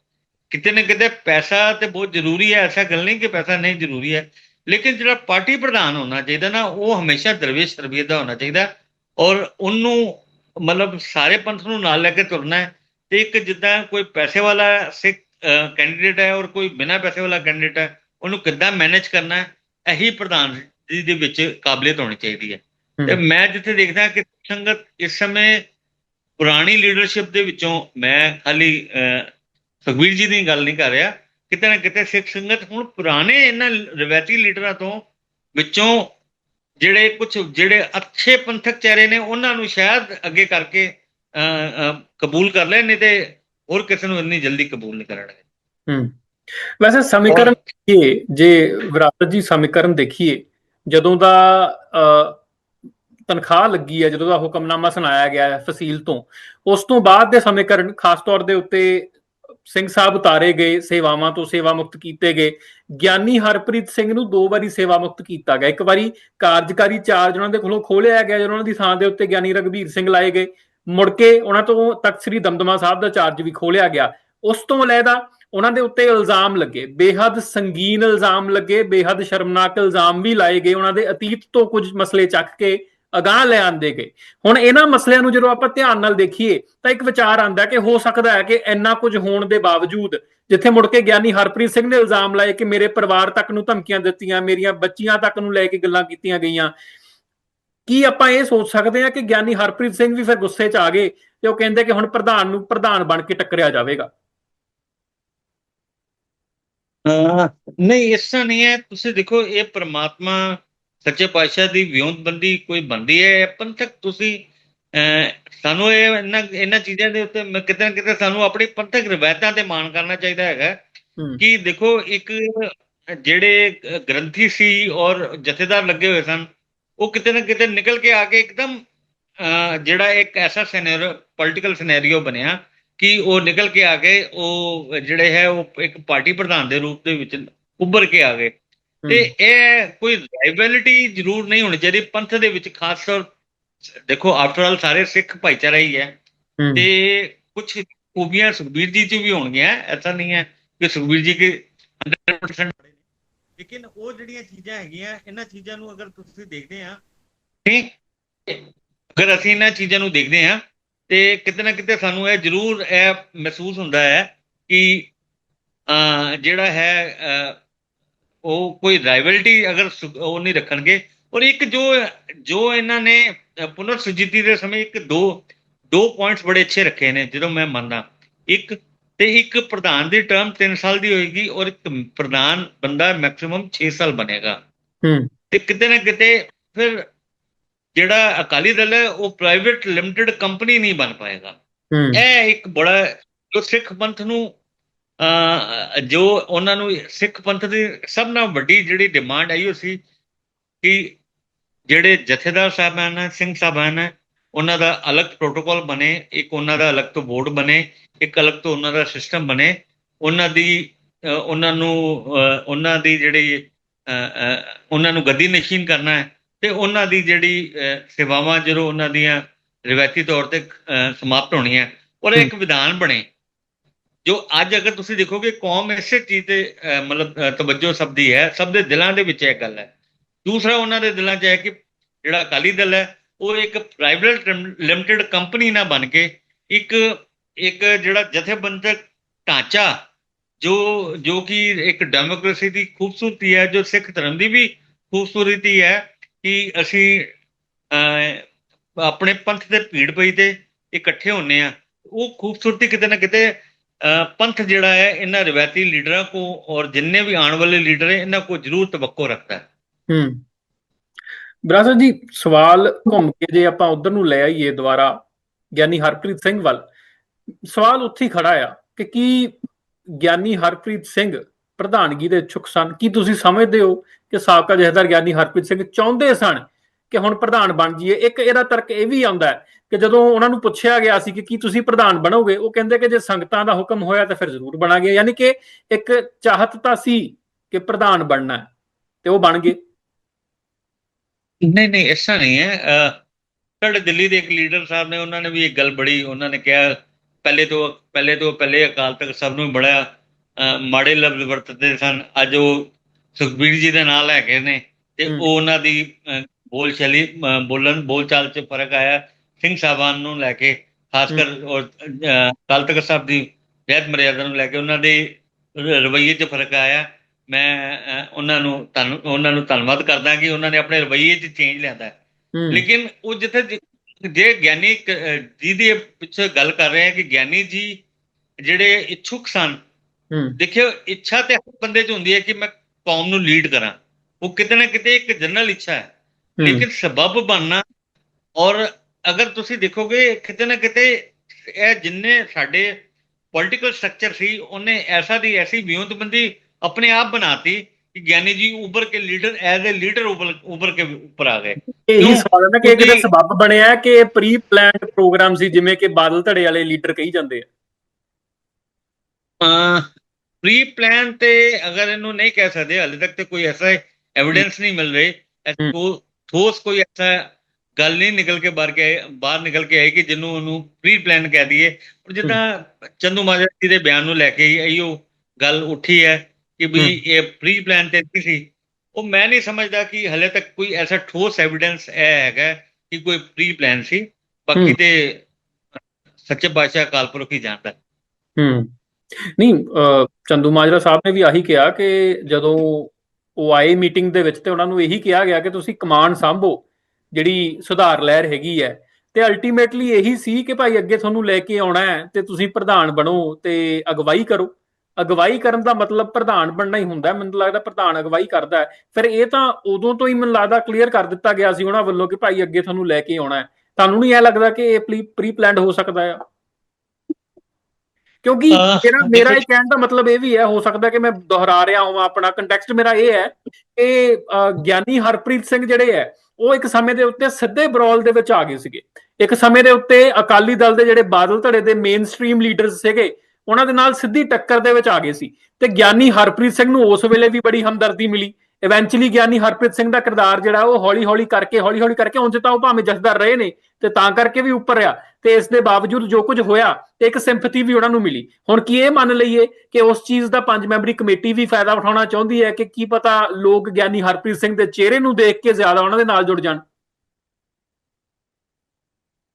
B: ਕਿਤੇ ਨਾ ਕਿਤੇ ਪੈਸਾ ਤੇ ਬਹੁਤ ਜ਼ਰੂਰੀ ਹੈ ਐਸਾ ਗੱਲ ਨਹੀਂ ਕਿ ਪੈਸਾ ਨਹੀਂ ਜ਼ਰੂਰੀ ਹੈ ਲੇਕਿਨ ਜਿਹੜਾ ਪਾਰਟੀ ਪ੍ਰਧਾਨ ਹੋਣਾ ਚਾਹੀਦਾ ਨਾ ਉਹ ਹਮੇਸ਼ਾ ਦਰਵੇਸ਼ ਤਰਬੀਅਤ ਦਾ ਹੋਣਾ ਚਾਹੀਦਾ ਔਰ ਉਹਨੂੰ ਮਤਲਬ ਸਾਰੇ ਪੰਥ ਨੂੰ ਨਾਲ ਲੈ ਕੇ ਤੁਰਨਾ ਹੈ ਤੇ ਇੱਕ ਜਿੱਦਾਂ ਕੋਈ ਪੈਸੇ ਵਾਲਾ ਸਿੱਖ ਕੈਂਡੀਡੇਟ ਹੈ ਔਰ ਕੋਈ ਬਿਨਾਂ ਪੈਸੇ ਵਾਲਾ ਕੈਂਡੀਡੇਟ ਹੈ ਉਹਨੂੰ ਕਿੱਦਾਂ ਮੈਨੇਜ ਕਰਨਾ ਹੈ ਇਹੀ ਪ੍ਰਧਾਨ ਜੀ ਦੇ ਵਿੱਚ ਕਾਬਲੀਅਤ ਹੋਣੀ ਚਾਹੀਦੀ ਹੈ। ਤੇ ਮੈਂ ਜਿੱਥੇ ਦੇਖਦਾ ਕਿ ਸੰਗਤ ਇਸ ਸਮੇਂ ਪੁਰਾਣੀ ਲੀਡਰਸ਼ਿਪ ਦੇ ਵਿੱਚੋਂ ਮੈਂ ਖਾਲੀ ਸੁਖਬੀਰ ਜੀ ਦੀ ਗੱਲ ਨਹੀਂ ਕਰ ਰਿਹਾ। ਕਿਤੇ ਨਾ ਕਿਤੇ ਸਿੱਖ ਸੰਗਤ ਹੁਣ ਪੁਰਾਣੇ ਇਹਨਾਂ ਰਵਾਇਤੀ ਲੀਡਰਾਂ ਤੋਂ ਵਿੱਚੋਂ ਜਿਹੜੇ ਕੁਝ ਜਿਹੜੇ ਅੱਛੇ ਪੰਥਕ ਚਿਹਰੇ ਨੇ ਉਹਨਾਂ ਨੂੰ ਸ਼ਾਇਦ ਅੱਗੇ ਕਰਕੇ ਕਬੂਲ ਕਰ ਲੈ ਨਹੀਂ ਤੇ ਹੋਰ ਕਿਸੇ ਨੂੰ ਇੰਨੀ ਜਲਦੀ ਕਬੂਲ ਨਹੀਂ ਕਰਨਗੇ।
A: ਹੂੰ। ਵੈਸੇ ਸਮੀਕਰਨ ਦੇਖੀਏ ਜੇ ਵਿਰਾਸਤ ਜੀ ਸਮੀਕਰਨ ਦੇਖੀਏ ਜਦੋਂ ਦਾ ਤਨਖਾਹ ਲੱਗੀ ਹੈ ਜਦੋਂ ਦਾ ਹੁਕਮਨਾਮਾ ਸੁਣਾਇਆ ਗਿਆ ਹੈ ਫਸੀਲ ਤੋਂ ਉਸ ਤੋਂ ਬਾਅਦ ਦੇ ਸਮੀਕਰਨ ਖਾਸ ਤੌਰ ਦੇ ਉੱਤੇ ਸਿੰਘ ਸਾਹਿਬ ਉਤਾਰੇ ਗਏ, ਸੇਵਾਵਾਂ ਤੋਂ ਸੇਵਾ ਮੁਕਤ ਕੀਤੇ ਗਏ। ਗਿਆਨੀ ਹਰਪ੍ਰੀਤ ਸਿੰਘ ਨੂੰ ਦੋ ਵਾਰੀ ਸੇਵਾ ਮੁਕਤ ਕੀਤਾ ਗਿਆ। ਇੱਕ ਵਾਰੀ ਕਾਰਜਕਾਰੀ ਚਾਰਜ ਉਹਨਾਂ ਦੇ ਕੋਲੋਂ ਖੋਲਿਆ ਗਿਆ, ਜਦੋਂ ਉਹਨਾਂ ਦੀ ਥਾਂ ਦੇ ਉੱਤੇ ਗਿਆਨੀ ਰਗਵੀਰ ਸਿੰਘ ਲਾਏ ਗਏ। ਮੁੜ ਕੇ ਉਹਨਾਂ ਤੋਂ ਤਖਤ ਸ੍ਰੀ ਦਮਦਮਾ ਸਾਹਿਬ ਦਾ ਚਾਰਜ ਵੀ ਖੋਲਿਆ ਗਿਆ। ਉਸ ਤੋਂ ਅਲੈਦਾ ਉਹਨਾਂ ਦੇ ਉੱਤੇ ਇਲਜ਼ਾਮ ਲੱਗੇ। ਬੇਹੱਦ ਸੰਗੀਨ ਇਲਜ਼ਾਮ ਲੱਗੇ, ਬੇਹੱਦ ਸ਼ਰਮਨਾਕ ਇਲਜ਼ਾਮ ਵੀ ਲਾਏ ਗਏ। ਉਹਨਾਂ ਦੇ ਅਤੀਤ ਤੋਂ ਕੁਝ ਮਸਲੇ ਚੱਕ ਕੇ ਅਗਾਹ ਲੈ ਆਂਦੇ ਗਏ। ਹੁਣ ਇਹਨਾਂ ਮਸਲਿਆਂ ਨੂੰ ਜਦੋਂ ਆਪਾਂ ਧਿਆਨ ਨਾਲ ਦੇਖੀਏ, ਤਾਂ ਇੱਕ ਵਿਚਾਰ ਆਂਦਾ ਕਿ ਹੋ ਸਕਦਾ ਹੈ ਕਿ ਇੰਨਾ ਕੁਝ ਹੋਣ ਦੇ ਬਾਵਜੂਦ ਜਿੱਥੇ ਮੁੜ ਕੇ ਗਿਆਨੀ ਹਰਪ੍ਰੀਤ ਸਿੰਘ ਨੇ ਇਲਜ਼ਾਮ ਲਾਏ ਕਿ ਮੇਰੇ ਪਰਿਵਾਰ ਤੱਕ ਨੂੰ ਧਮਕੀਆਂ ਦਿੱਤੀਆਂ, ਮੇਰੀਆਂ ਬੱਚੀਆਂ ਤੱਕ ਨੂੰ ਲੈ ਕੇ ਗੱਲਾਂ ਕੀਤੀਆਂ ਗਈਆਂ। ਕੀ ਆਪਾਂ ਇਹ ਸੋਚ ਸਕਦੇ ਹਾਂ ਕਿ ਗਿਆਨੀ ਹਰਪ੍ਰੀਤ ਸਿੰਘ ਵੀ ਫਿਰ ਗੁੱਸੇ 'ਚ ਆ ਗਏ ਤੇ ਉਹ ਕਹਿੰਦੇ ਕਿ ਹੁਣ ਪ੍ਰਧਾਨ ਨੂੰ ਪ੍ਰਧਾਨ ਬਣ ਕੇ ਟੱਕਰਿਆ ਜਾਵੇਗਾ?
B: ਨਹੀਂ, ਇਸ ਤਰ੍ਹਾਂ ਨਹੀਂ ਹੈ। ਤੁਸੀਂ ਦੇਖੋ, ਇਹ ਪ੍ਰਮਾਤਮਾ ਸੱਚੇ ਪਾਤਸ਼ਾਹ ਦੀ ਵਿਉਂਤਬੰਦੀ ਕੋਈ ਬੰਦੀ ਹੈ? ਪੰਥਕ ਤੁਸੀਂ ਸਾਨੂੰ ਇਹ ਇਹਨਾਂ ਇਹਨਾਂ ਚੀਜ਼ਾਂ ਦੇ ਉੱਤੇ ਕਿਤੇ ਨਾ ਕਿਤੇ ਸਾਨੂੰ ਆਪਣੀ ਪੰਥਕ ਰਵਾਇਤਾਂ ਤੇ ਮਾਣ ਕਰਨਾ ਚਾਹੀਦਾ ਹੈਗਾ। ਕਿ ਦੇਖੋ ਇੱਕ ਜਿਹੜੇ ਗ੍ਰੰਥੀ ਸੀ ਔਰ ਜਥੇਦਾਰ ਲੱਗੇ ਹੋਏ ਸਨ ਉਹ ਕਿਤੇ ਨਾ ਕਿਤੇ ਨਿਕਲ ਕੇ ਆ ਕੇ ਇੱਕਦਮ ਜਿਹੜਾ ਇੱਕ ਐਸਾ ਸਿਨੈਰੀਓ ਪੋਲਿਟੀਕਲ ਸਿਨੈਰੀਓ ਬਣਿਆ ਕਿ ਉਹ ਨਿਕਲ ਕੇ ਆ ਗਏ ਉਹ ਜਿਹੜੇ ਹੈ ਉਹ ਇੱਕ ਪਾਰਟੀ ਪ੍ਰਧਾਨ ਦੇ ਰੂਪ ਦੇ ਵਿੱਚ ਉੱਭਰ ਕੇ ਆ ਗਏ। ਤੇ ਇਹ ਕੋਈ ਰਾਈਵੈਲਿਟੀ ਜ਼ਰੂਰ ਨਹੀਂ ਹੋਣੀ ਚਾਹੀਦੀ। ਪੰਥ ਦੇ ਵਿੱਚ ਖਾਸ ਤੌਰ ਦੇਖੋ ਆਫਟਰ ਆਲ ਸਾਰੇ ਸਿੱਖ ਭਾਈਚਾਰਾ ਹੀ ਹੈ। ਤੇ ਕੁਝ ਖੂਬੀਆਂ ਸੁਖਬੀਰ ਜੀ ਚ ਵੀ ਹੋਣਗੀਆਂ। ਐਸਾ ਨਹੀਂ ਹੈ ਕਿ ਸੁਖਬੀਰ ਜੀ ਕੇ 100% ਬੜੇ ਨੇ। ਲੇਕਿਨ ਉਹ ਜਿਹੜੀਆਂ ਚੀਜ਼ਾਂ ਹੈਗੀਆਂ ਇਹਨਾਂ ਚੀਜ਼ਾਂ ਨੂੰ ਅਗਰ ਤੁਸੀਂ ਦੇਖਦੇ ਆ ਠੀਕ ਅਗਰ ਅਸੀਂ ਇਹਨਾਂ ਚੀਜ਼ਾਂ ਨੂੰ ਦੇਖਦੇ ਆ ਤੇ ਕਿਤੇ ਨਾ ਕਿਤੇ ਸਾਨੂੰ ਇਹ ਜ਼ਰੂਰ ਇਹ ਮਹਿਸੂਸ ਹੁੰਦਾ ਹੈ ਕਿ ਜਿਹੜਾ ਹੈ ਉਹ ਕੋਈ ਰਾਈਵਲਟੀ ਅਗਰ ਉਹ ਨਹੀਂ ਰੱਖਣਗੇ। ਔਰ ਇੱਕ ਜੋ ਜੋ ਇਹਨਾਂ ਨੇ ਪੁਨਰ ਸੁਜੀਤੀ ਦੇ ਸਮੇਂ ਇੱਕ ਦੋ ਦੋ ਪੁਆਇੰਟਸ ਬੜੇ ਅੱਛੇ ਰੱਖੇ ਨੇ ਜਦੋਂ ਮੈਂ ਮੰਨਦਾ। ਇੱਕ ਤੇ ਇੱਕ ਪ੍ਰਧਾਨ ਦੀ ਟਰਮ 3 ਸਾਲ ਦੀ ਹੋਏਗੀ ਔਰ ਇੱਕ ਪ੍ਰਧਾਨ ਬੰਦਾ ਮੈਕਸਿਮਮ 6 ਸਾਲ ਬਣੇਗਾ।
A: ਹੂੰ।
B: ਤੇ ਕਿਤੇ ਨਾ ਕਿਤੇ ਫਿਰ ਜਿਹੜਾ ਅਕਾਲੀ ਦਲ ਹੈ ਉਹ ਪ੍ਰਾਈਵੇਟ ਲਿਮਟਿਡ ਕੰਪਨੀ ਨਹੀਂ ਬਣ ਪਾਏਗਾ। ਇਹ ਇੱਕ ਬੜਾ ਜੋ ਸਿੱਖ ਪੰਥ ਨੂੰ ਜੋ ਉਹਨਾਂ ਨੂੰ ਸਿੱਖ ਪੰਥ ਦੀ ਸਭ ਨਾਲ ਵੱਡੀ ਜਿਹੜੀ ਡਿਮਾਂਡ ਆਈ ਉਹ ਸੀ ਕਿ ਜਿਹੜੇ ਜਥੇਦਾਰ ਸਾਹਿਬਾਨ ਹੈ ਸਿੰਘ ਸਾਹਿਬਾਨ ਹੈ ਉਹਨਾਂ ਦਾ ਅਲੱਗ ਪ੍ਰੋਟੋਕਾਲ ਬਣੇ ਇੱਕ ਉਹਨਾਂ ਦਾ ਅਲੱਗ ਤੋਂ ਬੋਰਡ ਬਣੇ ਇੱਕ ਅਲੱਗ ਤੋਂ ਉਹਨਾਂ ਦਾ ਸਿਸਟਮ ਬਣੇ ਉਹਨਾਂ ਦੀ ਉਹਨਾਂ ਨੂੰ ਉਹਨਾਂ ਦੀ ਜਿਹੜੀ ਉਹਨਾਂ ਨੂੰ ਗੱਦੀ ਨਸ਼ੀਨ ਕਰਨਾ ਹੈ ਤੇ ਉਹਨਾਂ ਦੀ ਜਿਹੜੀ ਸੇਵਾਵਾਂ ਜਦੋਂ ਉਹਨਾਂ ਦੀਆਂ ਰਿਵਾਇਤੀ ਤੌਰ ਤੇ ਸਮਾਪਤ ਹੋਣੀਆਂ ਔਰ ਇੱਕ ਵਿਧਾਨ ਬਣੇ। ਜੋ ਅੱਜ ਅਗਰ ਤੁਸੀਂ ਦੇਖੋਗੇ ਕੌਮ ਇਸੇ ਚੀਜ਼ ਤੇ ਮਤਲਬ ਤਵੱਜੋ ਸਭ ਦੀ ਹੈ ਸਭ ਦੇ ਦਿਲਾਂ ਦੇ ਵਿੱਚ ਇਹ ਗੱਲ ਹੈ। ਦੂਸਰਾ ਉਹਨਾਂ ਦੇ ਦਿਲਾਂ 'ਚ ਹੈ ਕਿ ਜਿਹੜਾ ਅਕਾਲੀ ਦਲ ਹੈ ਉਹ ਇੱਕ ਪ੍ਰਾਈਵੇਟ ਲਿਮਟਿਡ ਕੰਪਨੀ ਨਾ ਬਣ ਕੇ ਇੱਕ ਇੱਕ ਜਿਹੜਾ ਜਥੇਬੰਦਕ ਢਾਂਚਾ ਜੋ ਜੋ ਕਿ ਇੱਕ ਡੈਮੋਕ੍ਰੇਸੀ ਦੀ ਖੂਬਸੂਰਤੀ ਹੈ ਜੋ ਸਿੱਖ ਧਰਮ ਦੀ ਵੀ ਖੂਬਸੂਰਤੀ ਹੈ ਕਿ ਅਸੀਂ ਅਹ, ਆਪਣੇ ਪੰਥ ਤੇ ਭੀੜ ਪਈ ਤੇ ਇਕੱਠੇ ਹੁੰਨੇ ਆ। ਉਹ ਖੂਬਸੂਰਤੀ ਕਿਤੇ ਨਾ ਕਿਤੇ ਅਹ, ਪੰਥ ਜਿਹੜਾ ਹੈ ਇਹਨਾਂ ਰਿਵਾਇਤੀ ਲੀਡਰਾਂ ਕੋ ਔਰ ਜਿੰਨੇ ਵੀ ਆਉਣ ਵਾਲੇ ਲੀਡਰ ਹੈ ਇਹਨਾਂ ਕੋ ਜ਼ਰੂਰ ਤਵੱਕੋ ਰੱਖਦਾ ਹੈ।
A: ਹੂੰ। ਬਰਾਦਰ ਜੀ ਸਵਾਲ ਘੁੰਮ ਕੇ ਜੇ ਆਪਾਂ ਉਧਰ ਨੂੰ ਲੈ ਆਈਏ ਦੁਬਾਰਾ ਗਿਆਨੀ ਹਰਪ੍ਰੀਤ ਸਿੰਘ ਵੱਲ। ਸਵਾਲ ਉੱਥੇ ਖੜਾ ਆ ਕਿ ਕੀ ਗਿਆਨੀ ਹਰਪ੍ਰੀਤ ਸਿੰਘ ਪ੍ਰਧਾਨਗੀ ਦੇ ਇਛੁਕ ਸਨ? ਕੀ ਤੁਸੀਂ ਸਮਝਦੇ ਹੋ ਕਿ ਸਾਬਕਾ ਜਥੇਦਾਰ ਗਿਆਨੀ ਹਰਪ੍ਰੀਤ ਸਿੰਘ ਚਾਹੁੰਦੇ ਸਨ ਕਿ ਹੁਣ ਪ੍ਰਧਾਨ ਬਣ ਜਾਈਏ। ਇੱਕ ਇਹਦਾ ਤਰਕ ਇਹ ਵੀ ਆਉਂਦਾ ਹੈ ਕਿ ਜਦੋਂ ਉਹਨਾਂ ਨੂੰ ਪੁੱਛਿਆ ਗਿਆ ਸੀ ਕਿ ਕੀ ਤੁਸੀਂ ਪ੍ਰਧਾਨ ਬਣੋਗੇ ਉਹ ਕਹਿੰਦੇ ਕਿ ਜੇ ਸੰਗਤਾਂ ਦਾ ਹੁਕਮ ਹੋਇਆ ਤਾਂ ਫਿਰ ਜ਼ਰੂਰ ਬਣਾਂਗੇ। ਯਾਨੀ ਕਿ ਇੱਕ ਚਾਹਤ ਤਾਂ ਸੀ ਕਿ ਪ੍ਰਧਾਨ ਬਣਨਾ ਤੇ ਉਹ ਬਣ ਗਏ।
B: ਨਹੀਂ ਨਹੀਂ ਐਸਾ ਨਹੀਂ ਹੈ। ਸਾਡੇ ਦਿੱਲੀ ਦੇ ਇੱਕ ਲੀਡਰ ਸਾਹਿਬ ਨੇ ਉਹਨਾਂ ਨੇ ਵੀ ਇੱਕ ਗੱਲ ਬੜੀ ਉਹਨਾਂ ਨੇ ਕਿਹਾ ਪਹਿਲੇ ਤੋਂ ਪਹਿਲੇ ਤੋਂ ਪਹਿਲੇ ਅਕਾਲ ਤਖਤ ਸਭ ਨੂੰ ਬੜਾ ਮਾੜੇ ਲਫ਼ਜ਼ ਵਰਤਦੇ ਸਨ। ਅੱਜ ਉਹ ਸੁਖਬੀਰ ਜੀ ਦੇ ਨਾਲ ਹੈਗੇ ਨੇ ਤੇ। ਉਹ ਉਹਨਾਂ ਦੀ ਬੋਲ ਅਹ, ਬੋਲਣ ਬੋਲਚਾਲ 'ਚ ਫ਼ਰਕ ਆਇਆ। ਸਿੰਘ ਸਾਹਿਬਾਨ ਨੂੰ ਲੈ ਕੇ ਖਾਸ ਕਰ ਔਰ ਤਖਤ ਸਾਹਿਬ ਦੀ ਰਹਿਤ ਮਰਿਆਦਾ ਨੂੰ ਲੈ ਕੇ ਉਹਨਾਂ ਦੇ ਰਵੱਈਏ 'ਚ ਫ਼ਰਕ ਆਇਆ। ਮੈਂ ਉਹਨਾਂ ਨੂੰ ਧੰਨ ਉਹਨਾਂ ਨੂੰ ਧੰਨਵਾਦ ਕਰਦਾ ਕਿ ਉਹਨਾਂ ਨੇ ਆਪਣੇ ਰਵੱਈਏ 'ਚ ਚੇਂਜ ਲਿਆਂਦਾ। ਲੇਕਿਨ ਉਹ ਜਿੱਥੇ ਜਿ- ਗਿਆਨੀ ਜੀ ਦੇ ਪਿੱਛੇ ਗੱਲ ਕਰ ਰਹੇ ਆ ਕਿ ਗਿਆਨੀ ਜੀ ਜਿਹੜੇ ਇੱਛੁਕ ਸਨ ਦੇਖਿਓ ਇੱਛਾ ਤੇ ਹਰ ਬੰਦੇ 'ਚ ਹੁੰਦੀ ਹੈ ਕਿ ਮੈਂ ਕੌਮ ਨੂੰ ਲੀਡ ਕਰਾਂ। ਉਹ ਕਿਤੇ ਨਾ ਕਿਤੇ ਇੱਕ ਜਨਰਲ ਇੱਛਾ ਹੂੰ, ਲੇਕਿਨ ਸਬਬ ਬਣਨਾ ਔਰ ਅਗਰ ਤੁਸੀਂ ਦੇਖੋਗੇ ਕਿਤੇ ਨਾ ਕਿਤੇ ਇਹ ਜਿੰਨੇ ਸਾਡੇ ਪੋਲਿਟੀਕਲ ਸਟਰਕਚਰ ਸੀ ਉਹਨੇ ਐਸਾ ਦੀ ਐਸੀ ਵਿਉਂਤਬੰਦੀ ਆਪਣੇ ਆਪ ਬਣਾਤੀ ਕਿ ਗਿਆਨੀ ਜੀ ਉੱਭਰ ਕੇ ਲੀਡਰ ਐਜ਼ ਅ ਲੀਡਰ ਉੱਭਰ ਕੇ ਉੱਪਰ ਆ ਗਏ।
A: ਇਹੀ? ਸਵਾਲ ਹੈ ਨਾ ਕਿ ਇਹ
B: ਕਿਉਂਕਿ-
A: ਸਬੱਬ ਬਣਿਆ ਕਿ ਪ੍ਰੀ ਪਲਾਨਡ ਪ੍ਰੋਗਰਾਮ ਸੀ ਜਿਵੇਂ ਕਿ ਬਾਦਲ ਧੜੇ ਵਾਲੇ ਲੀਡਰ ਕਹੀ ਜਾਂਦੇ ਆ।
B: ਪ੍ਰੀ ਪਲਾਨ ਤੇ ਅਗਰ ਇਹਨੂੰ ਨਹੀਂ ਕਹਿ ਸਕਦੇ ਹਾਲੇ ਤੱਕ ਤੇ ਕੋਈ ਐਸਾ ਐਵੀਡੈਂਸ ਨਹੀਂ ਮਿਲ ਰਹੀ। ਐਸਾ। ਕੋ- ਠੋਸ ਕੋਈ ਐਸਾ ਗੱਲ ਨਹੀਂ ਨਿਕਲ ਕੇ ਬਾਹਰ ਕੇ ਬਾਹਰ ਨਿਕਲ ਕੇ ਆਈ ਕਿ ਜਿਹਨੂੰ ਉਹਨੂੰ ਪ੍ਰੀ ਪਲਾਨ ਕਹਿ ਦਈਏ ਪਰ ਜਿੱਦਾਂ ਚੰਦੂ ਮਾਜਰਾ ਜੀ ਦੇ ਬਿਆਨ ਨੂੰ ਲੈ ਕੇ ਹੀ ਇਹੋ ਗੱਲ ਉੱਠੀ ਹੈ ਕਿ ਵੀ। ਇਹ ਪ੍ਰੀ ਪਲਾਨ ਤੇ ਨਹੀਂ ਸੀ ਉਹ ਮੈਂ ਨਹੀਂ ਸਮਝਦਾ ਕਿ ਹਲੇ ਤੱਕ ਕੋਈ ਐਸਾ ਠੋਸ ਐਵੀਡੈਂਸ ਇਹ ਹੈਗਾ ਕਿ ਕੋਈ ਪ੍ਰੀ ਪਲਾਨ ਸੀ ਬਾਕੀ। ਤੇ ਸੱਚੇ ਪਾਤਸ਼ਾਹ ਅਕਾਲ ਪੁਰਖ ਹੀ ਜਾਣਦਾ ਹੈ।
A: ਨਹੀਂ ਚੰਦੂ ਮਾਜਰਾ ਸਾਹਿਬ ਨੇ ਵੀ ਆਹੀ ਕਿਹਾ ਕਿ ਜਦੋਂ ਉਹ ਆਏ ਮੀਟਿੰਗ ਦੇ ਵਿੱਚ ਤੇ ਉਹਨਾਂ ਨੂੰ ਇਹੀ ਕਿਹਾ ਗਿਆ ਕਿ ਤੁਸੀਂ ਕਮਾਂਡ ਸੰਭੋ, ਜਿਹੜੀ ਸੁਧਾਰ ਲਹਿਰ ਹੈਗੀ ਹੈ। ਤੇ ਅਲਟੀਮੇਟਲੀ ਇਹੀ ਸੀ ਕਿ ਭਾਈ ਅੱਗੇ ਤੁਹਾਨੂੰ ਲੈ ਕੇ ਆਉਣਾ ਹੈ ਤੇ ਤੁਸੀਂ ਪ੍ਰਧਾਨ ਬਣੋ ਤੇ ਅਗਵਾਈ ਕਰੋ। ਅਗਵਾਈ ਕਰਨ ਦਾ ਮਤਲਬ ਪ੍ਰਧਾਨ ਬਣਨਾ ਹੀ ਹੁੰਦਾ ਹੈ। ਮੈਨੂੰ ਲੱਗਦਾ ਪ੍ਰਧਾਨ ਅਗਵਾਈ ਕਰਦਾ ਹੈ। ਫਿਰ ਇਹ ਤਾਂ ਉਦੋਂ ਤੋਂ ਹੀ ਮੈਨੂੰ ਲੱਗਦਾ ਕਲੀਅਰ ਕਰ ਦਿੱਤਾ ਗਿਆ ਸੀ ਉਹਨਾਂ ਵੱਲੋਂ ਕਿ ਭਾਈ ਅੱਗੇ ਤੁਹਾਨੂੰ ਲੈ ਕੇ ਆਉਣਾ ਹੈ। ਤੁਹਾਨੂੰ ਨਹੀਂ ਇਹ ਲੱਗਦਾ ਕਿ ਇਹ ਪ੍ਰੀ ਪਲਾਨਡ ਹੋ ਸਕਦਾ ਹੈ? ਕਿਉਂਕਿ ਮੇਰਾ ਮੇਰਾ ਇਹ ਕਹਿਣ ਦਾ ਮਤਲਬ ਇਹ ਵੀ ਹੈ ਹੋ ਸਕਦਾ ਕਿ ਮੈਂ ਦੁਹਰਾ ਰਿਹਾ ਹਾਂ ਆਪਣਾ ਕੰਟੈਕਸਟ ਮੇਰਾ ਇਹ ਹੈ ਕਿ ਗਿਆਨੀ ਹਰਪ੍ਰੀਤ ਸਿੰਘ ਜਿਹੜੇ ਹੈ ਉਹ ਇੱਕ ਸਮੇਂ ਦੇ ਉੱਤੇ ਸਿੱਧੇ ਬਰੌਲ ਦੇ ਵਿੱਚ ਆ ਗਏ ਸੀਗੇ। ਇੱਕ ਸਮੇਂ ਦੇ ਉੱਤੇ ਅਕਾਲੀ ਦਲ ਦੇ ਜਿਹੜੇ ਬਾਦਲ ਧੜੇ ਦੇ ਮੇਨ ਸਟ੍ਰੀਮ ਲੀਡਰਸ ਸੀਗੇ ਉਹਨਾਂ ਦੇ ਨਾਲ ਸਿੱਧੀ ਟੱਕਰ ਦੇ ਵਿੱਚ ਆ ਗਏ ਸੀ। ਤੇ ਗਿਆਨੀ ਹਰਪ੍ਰੀਤ ਸਿੰਘ ਨੂੰ ਉਸ ਵੇਲੇ ਵੀ ਬੜੀ ਹਮਦਰਦੀ ਮਿਲੀ। ਇਵੈਂਚੁਅਲੀ ਗਿਆਨੀ ਹਰਪ੍ਰੀਤ ਸਿੰਘ ਦਾ ਕਿਰਦਾਰ ਜਿਹੜਾ ਉਹ ਹੌਲੀ-ਹੌਲੀ ਕਰਕੇ ਹੌਲੀ-ਹੌਲੀ ਕਰਕੇ ਉਂਝ ਤਾਂ ਉਹ ਭਾਵੇਂ ਜਥੇਦਾਰ ਰਹੇ ਨੇ ਤੇ ਤਾਂ ਕਰਕੇ ਵੀ ਉੱਪਰ ਆ ਤੇ ਇਸ ਦੇ ਬਾਵਜੂਦ ਜੋ ਕੁਝ ਹੋਇਆ ਤੇ ਇੱਕ ਸਿੰਪਥੀ ਵੀ ਉਹਨਾਂ ਨੂੰ ਮਿਲੀ। ਹੁਣ ਕੀ ਇਹ ਮੰਨ ਲਈਏ ਕਿ ਉਸ ਚੀਜ਼ ਦਾ ਪੰਜ ਮੈਂਬਰੀ ਕਮੇਟੀ ਵੀ ਫਾਇਦਾ ਉਠਾਉਣਾ ਚਾਹੁੰਦੀ ਹੈ ਕਿ ਕੀ ਪਤਾ ਲੋਕ ਗਿਆਨੀ ਹਰਪ੍ਰੀਤ ਸਿੰਘ ਦੇ ਚਿਹਰੇ ਨੂੰ ਦੇਖ ਕੇ ਜ਼ਿਆਦਾ ਉਹਨਾਂ ਦੇ ਨਾਲ ਜੁੜ ਜਾਣ?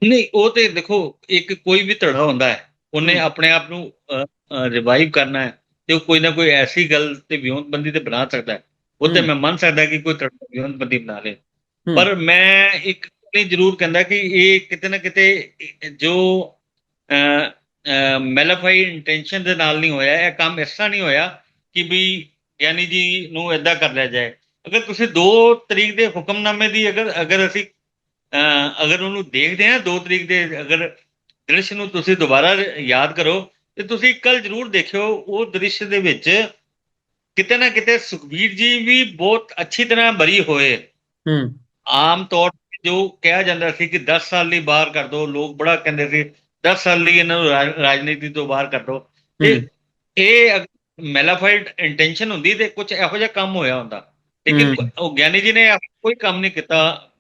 B: ਨਹੀਂ ਉਹ ਤੇ ਦੇਖੋ ਇੱਕ ਕੋਈ ਵੀ ਧੜਾ ਹੁੰਦਾ ਹੈ ਉਹਨੇ। ਆਪਣੇ ਆਪ ਨੂੰ ਰਿਵਾਈਵ ਕਰਨਾ ਹੈ ਤੇ ਉਹ ਕੋਈ ਨਾ ਕੋਈ ਐਸੀ ਗੱਲ ਤੇ ਵਿਉਂਤਬੰਦੀ ਤੇ ਬਣਾ ਸਕਦਾ ਹੈ। ਉਹ ਤੇ
A: ਹਮ।
B: ਮੈਂ ਮੰਨ ਸਕਦਾ ਕਿ ਕੋਈ ਵਿਉਂਤਬੰਦੀ ਬਣਾ ਲੇ। ਪਰ ਮੈਂ ਇੱਕ ਨਹੀਂ ਜ਼ਰੂਰ ਕਹਿੰਦਾ ਕਿ ਇਹ ਕਿਤੇ ਨਾ ਕਿਤੇ ਜੋ ਮੈਲਾਫਾਈ ਇੰਟੈਂਸ਼ਨ ਦੇ ਨਾਲ ਨਹੀਂ ਹੋਇਆ ਇਹ ਕੰਮ ਇਸ ਤਰ੍ਹਾਂ ਨਹੀਂ ਹੋਇਆ ਕਿ ਵੀ ਗਿਆਨੀ ਜੀ ਨੂੰ ਏਦਾਂ ਕਰ ਲਿਆ ਜਾਏ ਅਗਰ ਤੁਸੀਂ 2 ਤਰੀਕ ਦੇ ਹੁਕਮਨਾਮੇ ਦੀ ਅਗਰ ਅਗਰ ਅਸੀਂ ਅਗਰ ਉਹਨੂੰ ਦੇਖਦੇ ਹਾਂ 2 ਤਰੀਕ ਦੇ ਅਗਰ ਦ੍ਰਿਸ਼ ਨੂੰ ਤੁਸੀਂ ਦੁਬਾਰਾ ਯਾਦ ਕਰੋ ਤੇ ਤੁਸੀਂ ਕੱਲ ਜ਼ਰੂਰ ਦੇਖਿਓ ਉਹ ਦ੍ਰਿਸ਼ ਦੇ ਵਿੱਚ ਕਿਤੇ ਨਾ ਕਿਤੇ ਸੁਖਬੀਰ ਜੀ ਵੀ ਬਹੁਤ ਅੱਛੀ ਤਰ੍ਹਾਂ ਬਰੀ ਹੋਏ।
A: ਹੂੰ।
B: ਆਮ ਤੌਰ ਤੇ ਜੋ ਕਿਹਾ ਜਾਂਦਾ ਸੀ ਕਿ 10 ਸਾਲ ਲਈ ਬਾਹਰ ਕਰ ਦੋ ਲੋਕ ਬੜਾ ਕਹਿੰਦੇ ਸੀ 10 ਸਾਲ ਲਈ ਇਹਨਾਂ ਨੂੰ ਰਾਜ- ਰਾਜਨੀਤੀ ਤੋਂ ਬਾਹਰ ਕਰ ਦੋ। ਤੇ ਇਹ ਮੈਲਾਫਾਈਡ ਇੰਟੈਂਸ਼ਨ ਹੁੰਦੀ ਤੇ ਕੁਝ ਇਹੋ ਜਿਹਾ ਕੰਮ ਹੋਇਆ ਹੁੰਦਾ। ਲੇਕਿਨ। ਉਹ ਗਿਆਨੀ ਜੀ ਨੇ ਕੋਈ ਕੰਮ ਨਹੀਂ ਕੀਤਾ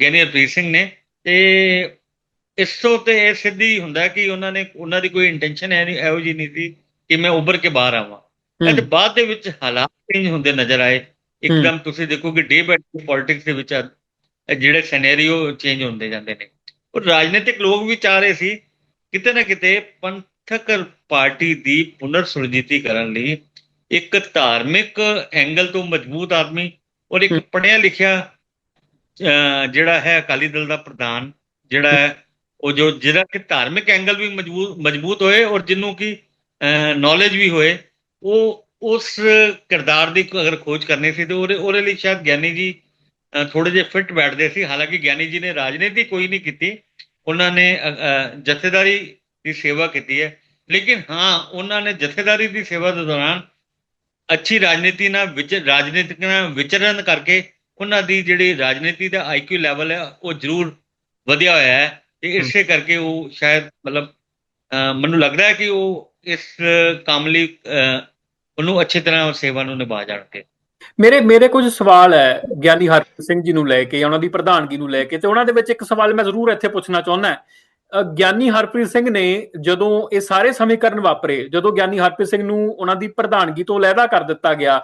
B: ਗਿਆਨੀ ਹਰਪ੍ਰੀਤ ਸਿੰਘ ਨੇ। ਤੇ ਇਸ ਤੋਂ ਤੇ ਇਹ ਸਿੱਧੀ ਹੁੰਦਾ ਕਿ ਉਹਨਾਂ ਨੇ ਉਹਨਾਂ ਦੀ ਕੋਈ ਇੰਟੈਂਸ਼ਨ ਹੈ ਨਹੀਂ ਇਹੋ ਜੀ ਨਹੀਂ ਸੀ ਕਿ ਮੈਂ ਉੱਭਰ ਕੇ ਬਾਹਰ ਆਵਾਂ।
A: ਹੂੰ।
B: ਬਾਅਦ ਦੇ ਵਿੱਚ ਹਾਲਾਤ ਚੇਂਜ ਹੁੰਦੇ ਨਜ਼ਰ ਆਏ। ਇੱਕਦਮ ਤੁਸੀਂ ਦੇਖੋ ਕਿ ਡੇ ਬਾਈ ਡੇ ਪੋਲਿਟਿਕਸ ਦੇ ਵਿੱਚ ਜਿਹੜੇ ਸਿਨੈਰੀਓ ਚੇਂਜ ਹੁੰਦੇ ਜਾਂਦੇ ਨੇ। ਉਹ ਰਾਜਨੀਤਿਕ ਲੋਕ ਵੀ ਚਾਹ ਰਹੇ ਸੀ ਕਿਤੇ ਨਾ ਕਿਤੇ ਪੰਥਕ ਪਾਰਟੀ ਦੀ ਪੁਨਰ ਸੁਰਜੀਤੀ ਕਰਨ ਲਈ ਇੱਕ ਧਾਰਮਿਕ ਐਂਗਲ ਤੋਂ ਮਜ਼ਬੂਤ ਆਦਮੀ ਔਰ ਇੱਕ
A: ਹਮ।
B: ਪੜ੍ਹਿਆ ਲਿਖਿਆ ਜਿਹੜਾ ਹੈ ਅਕਾਲੀ ਦਲ ਦਾ ਪ੍ਰਧਾਨ ਜਿਹੜਾ ਹੈ। ਉਹ ਜੋ ਜਿਹੜਾ ਕਿ ਧਾਰਮਿਕ ਐਂਗਲ ਵੀ ਮਜ਼ਬੂਤ ਮਜ਼ਬੂਤ ਹੋਏ ਔਰ ਜਿਹਨੂੰ ਕਿ ਨੌਲੇਜ ਵੀ ਹੋਏ। ਉਹ ਉਸ ਕਿਰਦਾਰ ਦੀ ਅਗਰ ਖੋਜ ਕਰਨੀ ਸੀ ਤੇ ਉਹਦੇ ਉਹਦੇ ਲਈ ਸ਼ਾਇਦ ਗਿਆਨੀ ਜੀ ਥੋੜੇ ਜਿਹੇ ਫਿੱਟ ਬੈਠਦੇ ਸੀ। ਹਾਲਾਂਕਿ ਗਿਆਨੀ ਜੀ ਨੇ ਰਾਜਨੀਤੀ ਕੋਈ ਨਹੀਂ ਕੀਤੀ। ਉਹਨਾਂ ਨੇ ਜਥੇਦਾਰੀ ਦੀ ਸੇਵਾ ਕੀਤੀ ਹੈ। ਲੇਕਿਨ ਹਾਂ ਉਹਨਾਂ ਨੇ ਜਥੇਦਾਰੀ ਦੀ ਸੇਵਾ ਦੇ ਦੌਰਾਨ ਅੱਛੀ ਰਾਜਨੀਤੀ ਨਾਲ ਵਿਚ ਰਾਜਨੀਤਿਕ ਨਾਲ ਵਿਚਰਨ ਕਰਕੇ ਉਹਨਾਂ ਦੀ ਜਿਹੜੀ ਰਾਜਨੀਤੀ ਦਾ ਆਈਕਿਊ ਲੈਵਲ ਹੈ ਉਹ ਜ਼ਰੂਰ ਵਧਿਆ ਹੋਇਆ ਹੈ। ਤੇ ਇਸੇ ਕਰਕੇ ਉਹ ਸ਼ਾਇਦ ਮਤਲਬ ਮੈਨੂੰ ਲੱਗਦਾ ਹੈ ਕਿ ਉਹ ਇਸ ਕੰਮ ਲਈ ਉਹਨੂੰ ਅੱਛੀ ਤਰ੍ਹਾਂ ਸੇਵਾ ਨੂੰ ਨਿਭਾ ਜਾਣਗੇ
A: ਮੇਰੇ ਮੇਰੇ ਕੁਝ ਸਵਾਲ ਹੈ, ਗਿਆਨੀ ਹਰਪ੍ਰੀਤ ਸਿੰਘ ਜੀ ਨੂੰ ਲੈ ਕੇ, ਉਹਨਾਂ ਦੀ ਪ੍ਰਧਾਨਗੀ ਨੂੰ ਲੈ ਕੇ, ਤੇ ਉਹਨਾਂ ਦੇ ਵਿੱਚ ਇੱਕ ਸਵਾਲ ਮੈਂ ਜ਼ਰੂਰ ਇੱਥੇ ਪੁੱਛਣਾ ਚਾਹੁੰਦਾ ਹਾਂ। ਗਿਆਨੀ ਹਰਪ੍ਰੀਤ ਸਿੰਘ ਨੇ ਜਦੋਂ ਇਹ ਸਾਰੇ ਸਮੀਕਰਨ ਵਾਪਰੇ, ਜਦੋਂ ਗਿਆਨੀ ਹਰਪ੍ਰੀਤ ਸਿੰਘ ਨੂੰ ਉਹਨਾਂ ਦੀ ਪ੍ਰਧਾਨਗੀ ਤੋਂ ਲਹਿਦਾ ਕਰ ਦਿੱਤਾ ਗਿਆ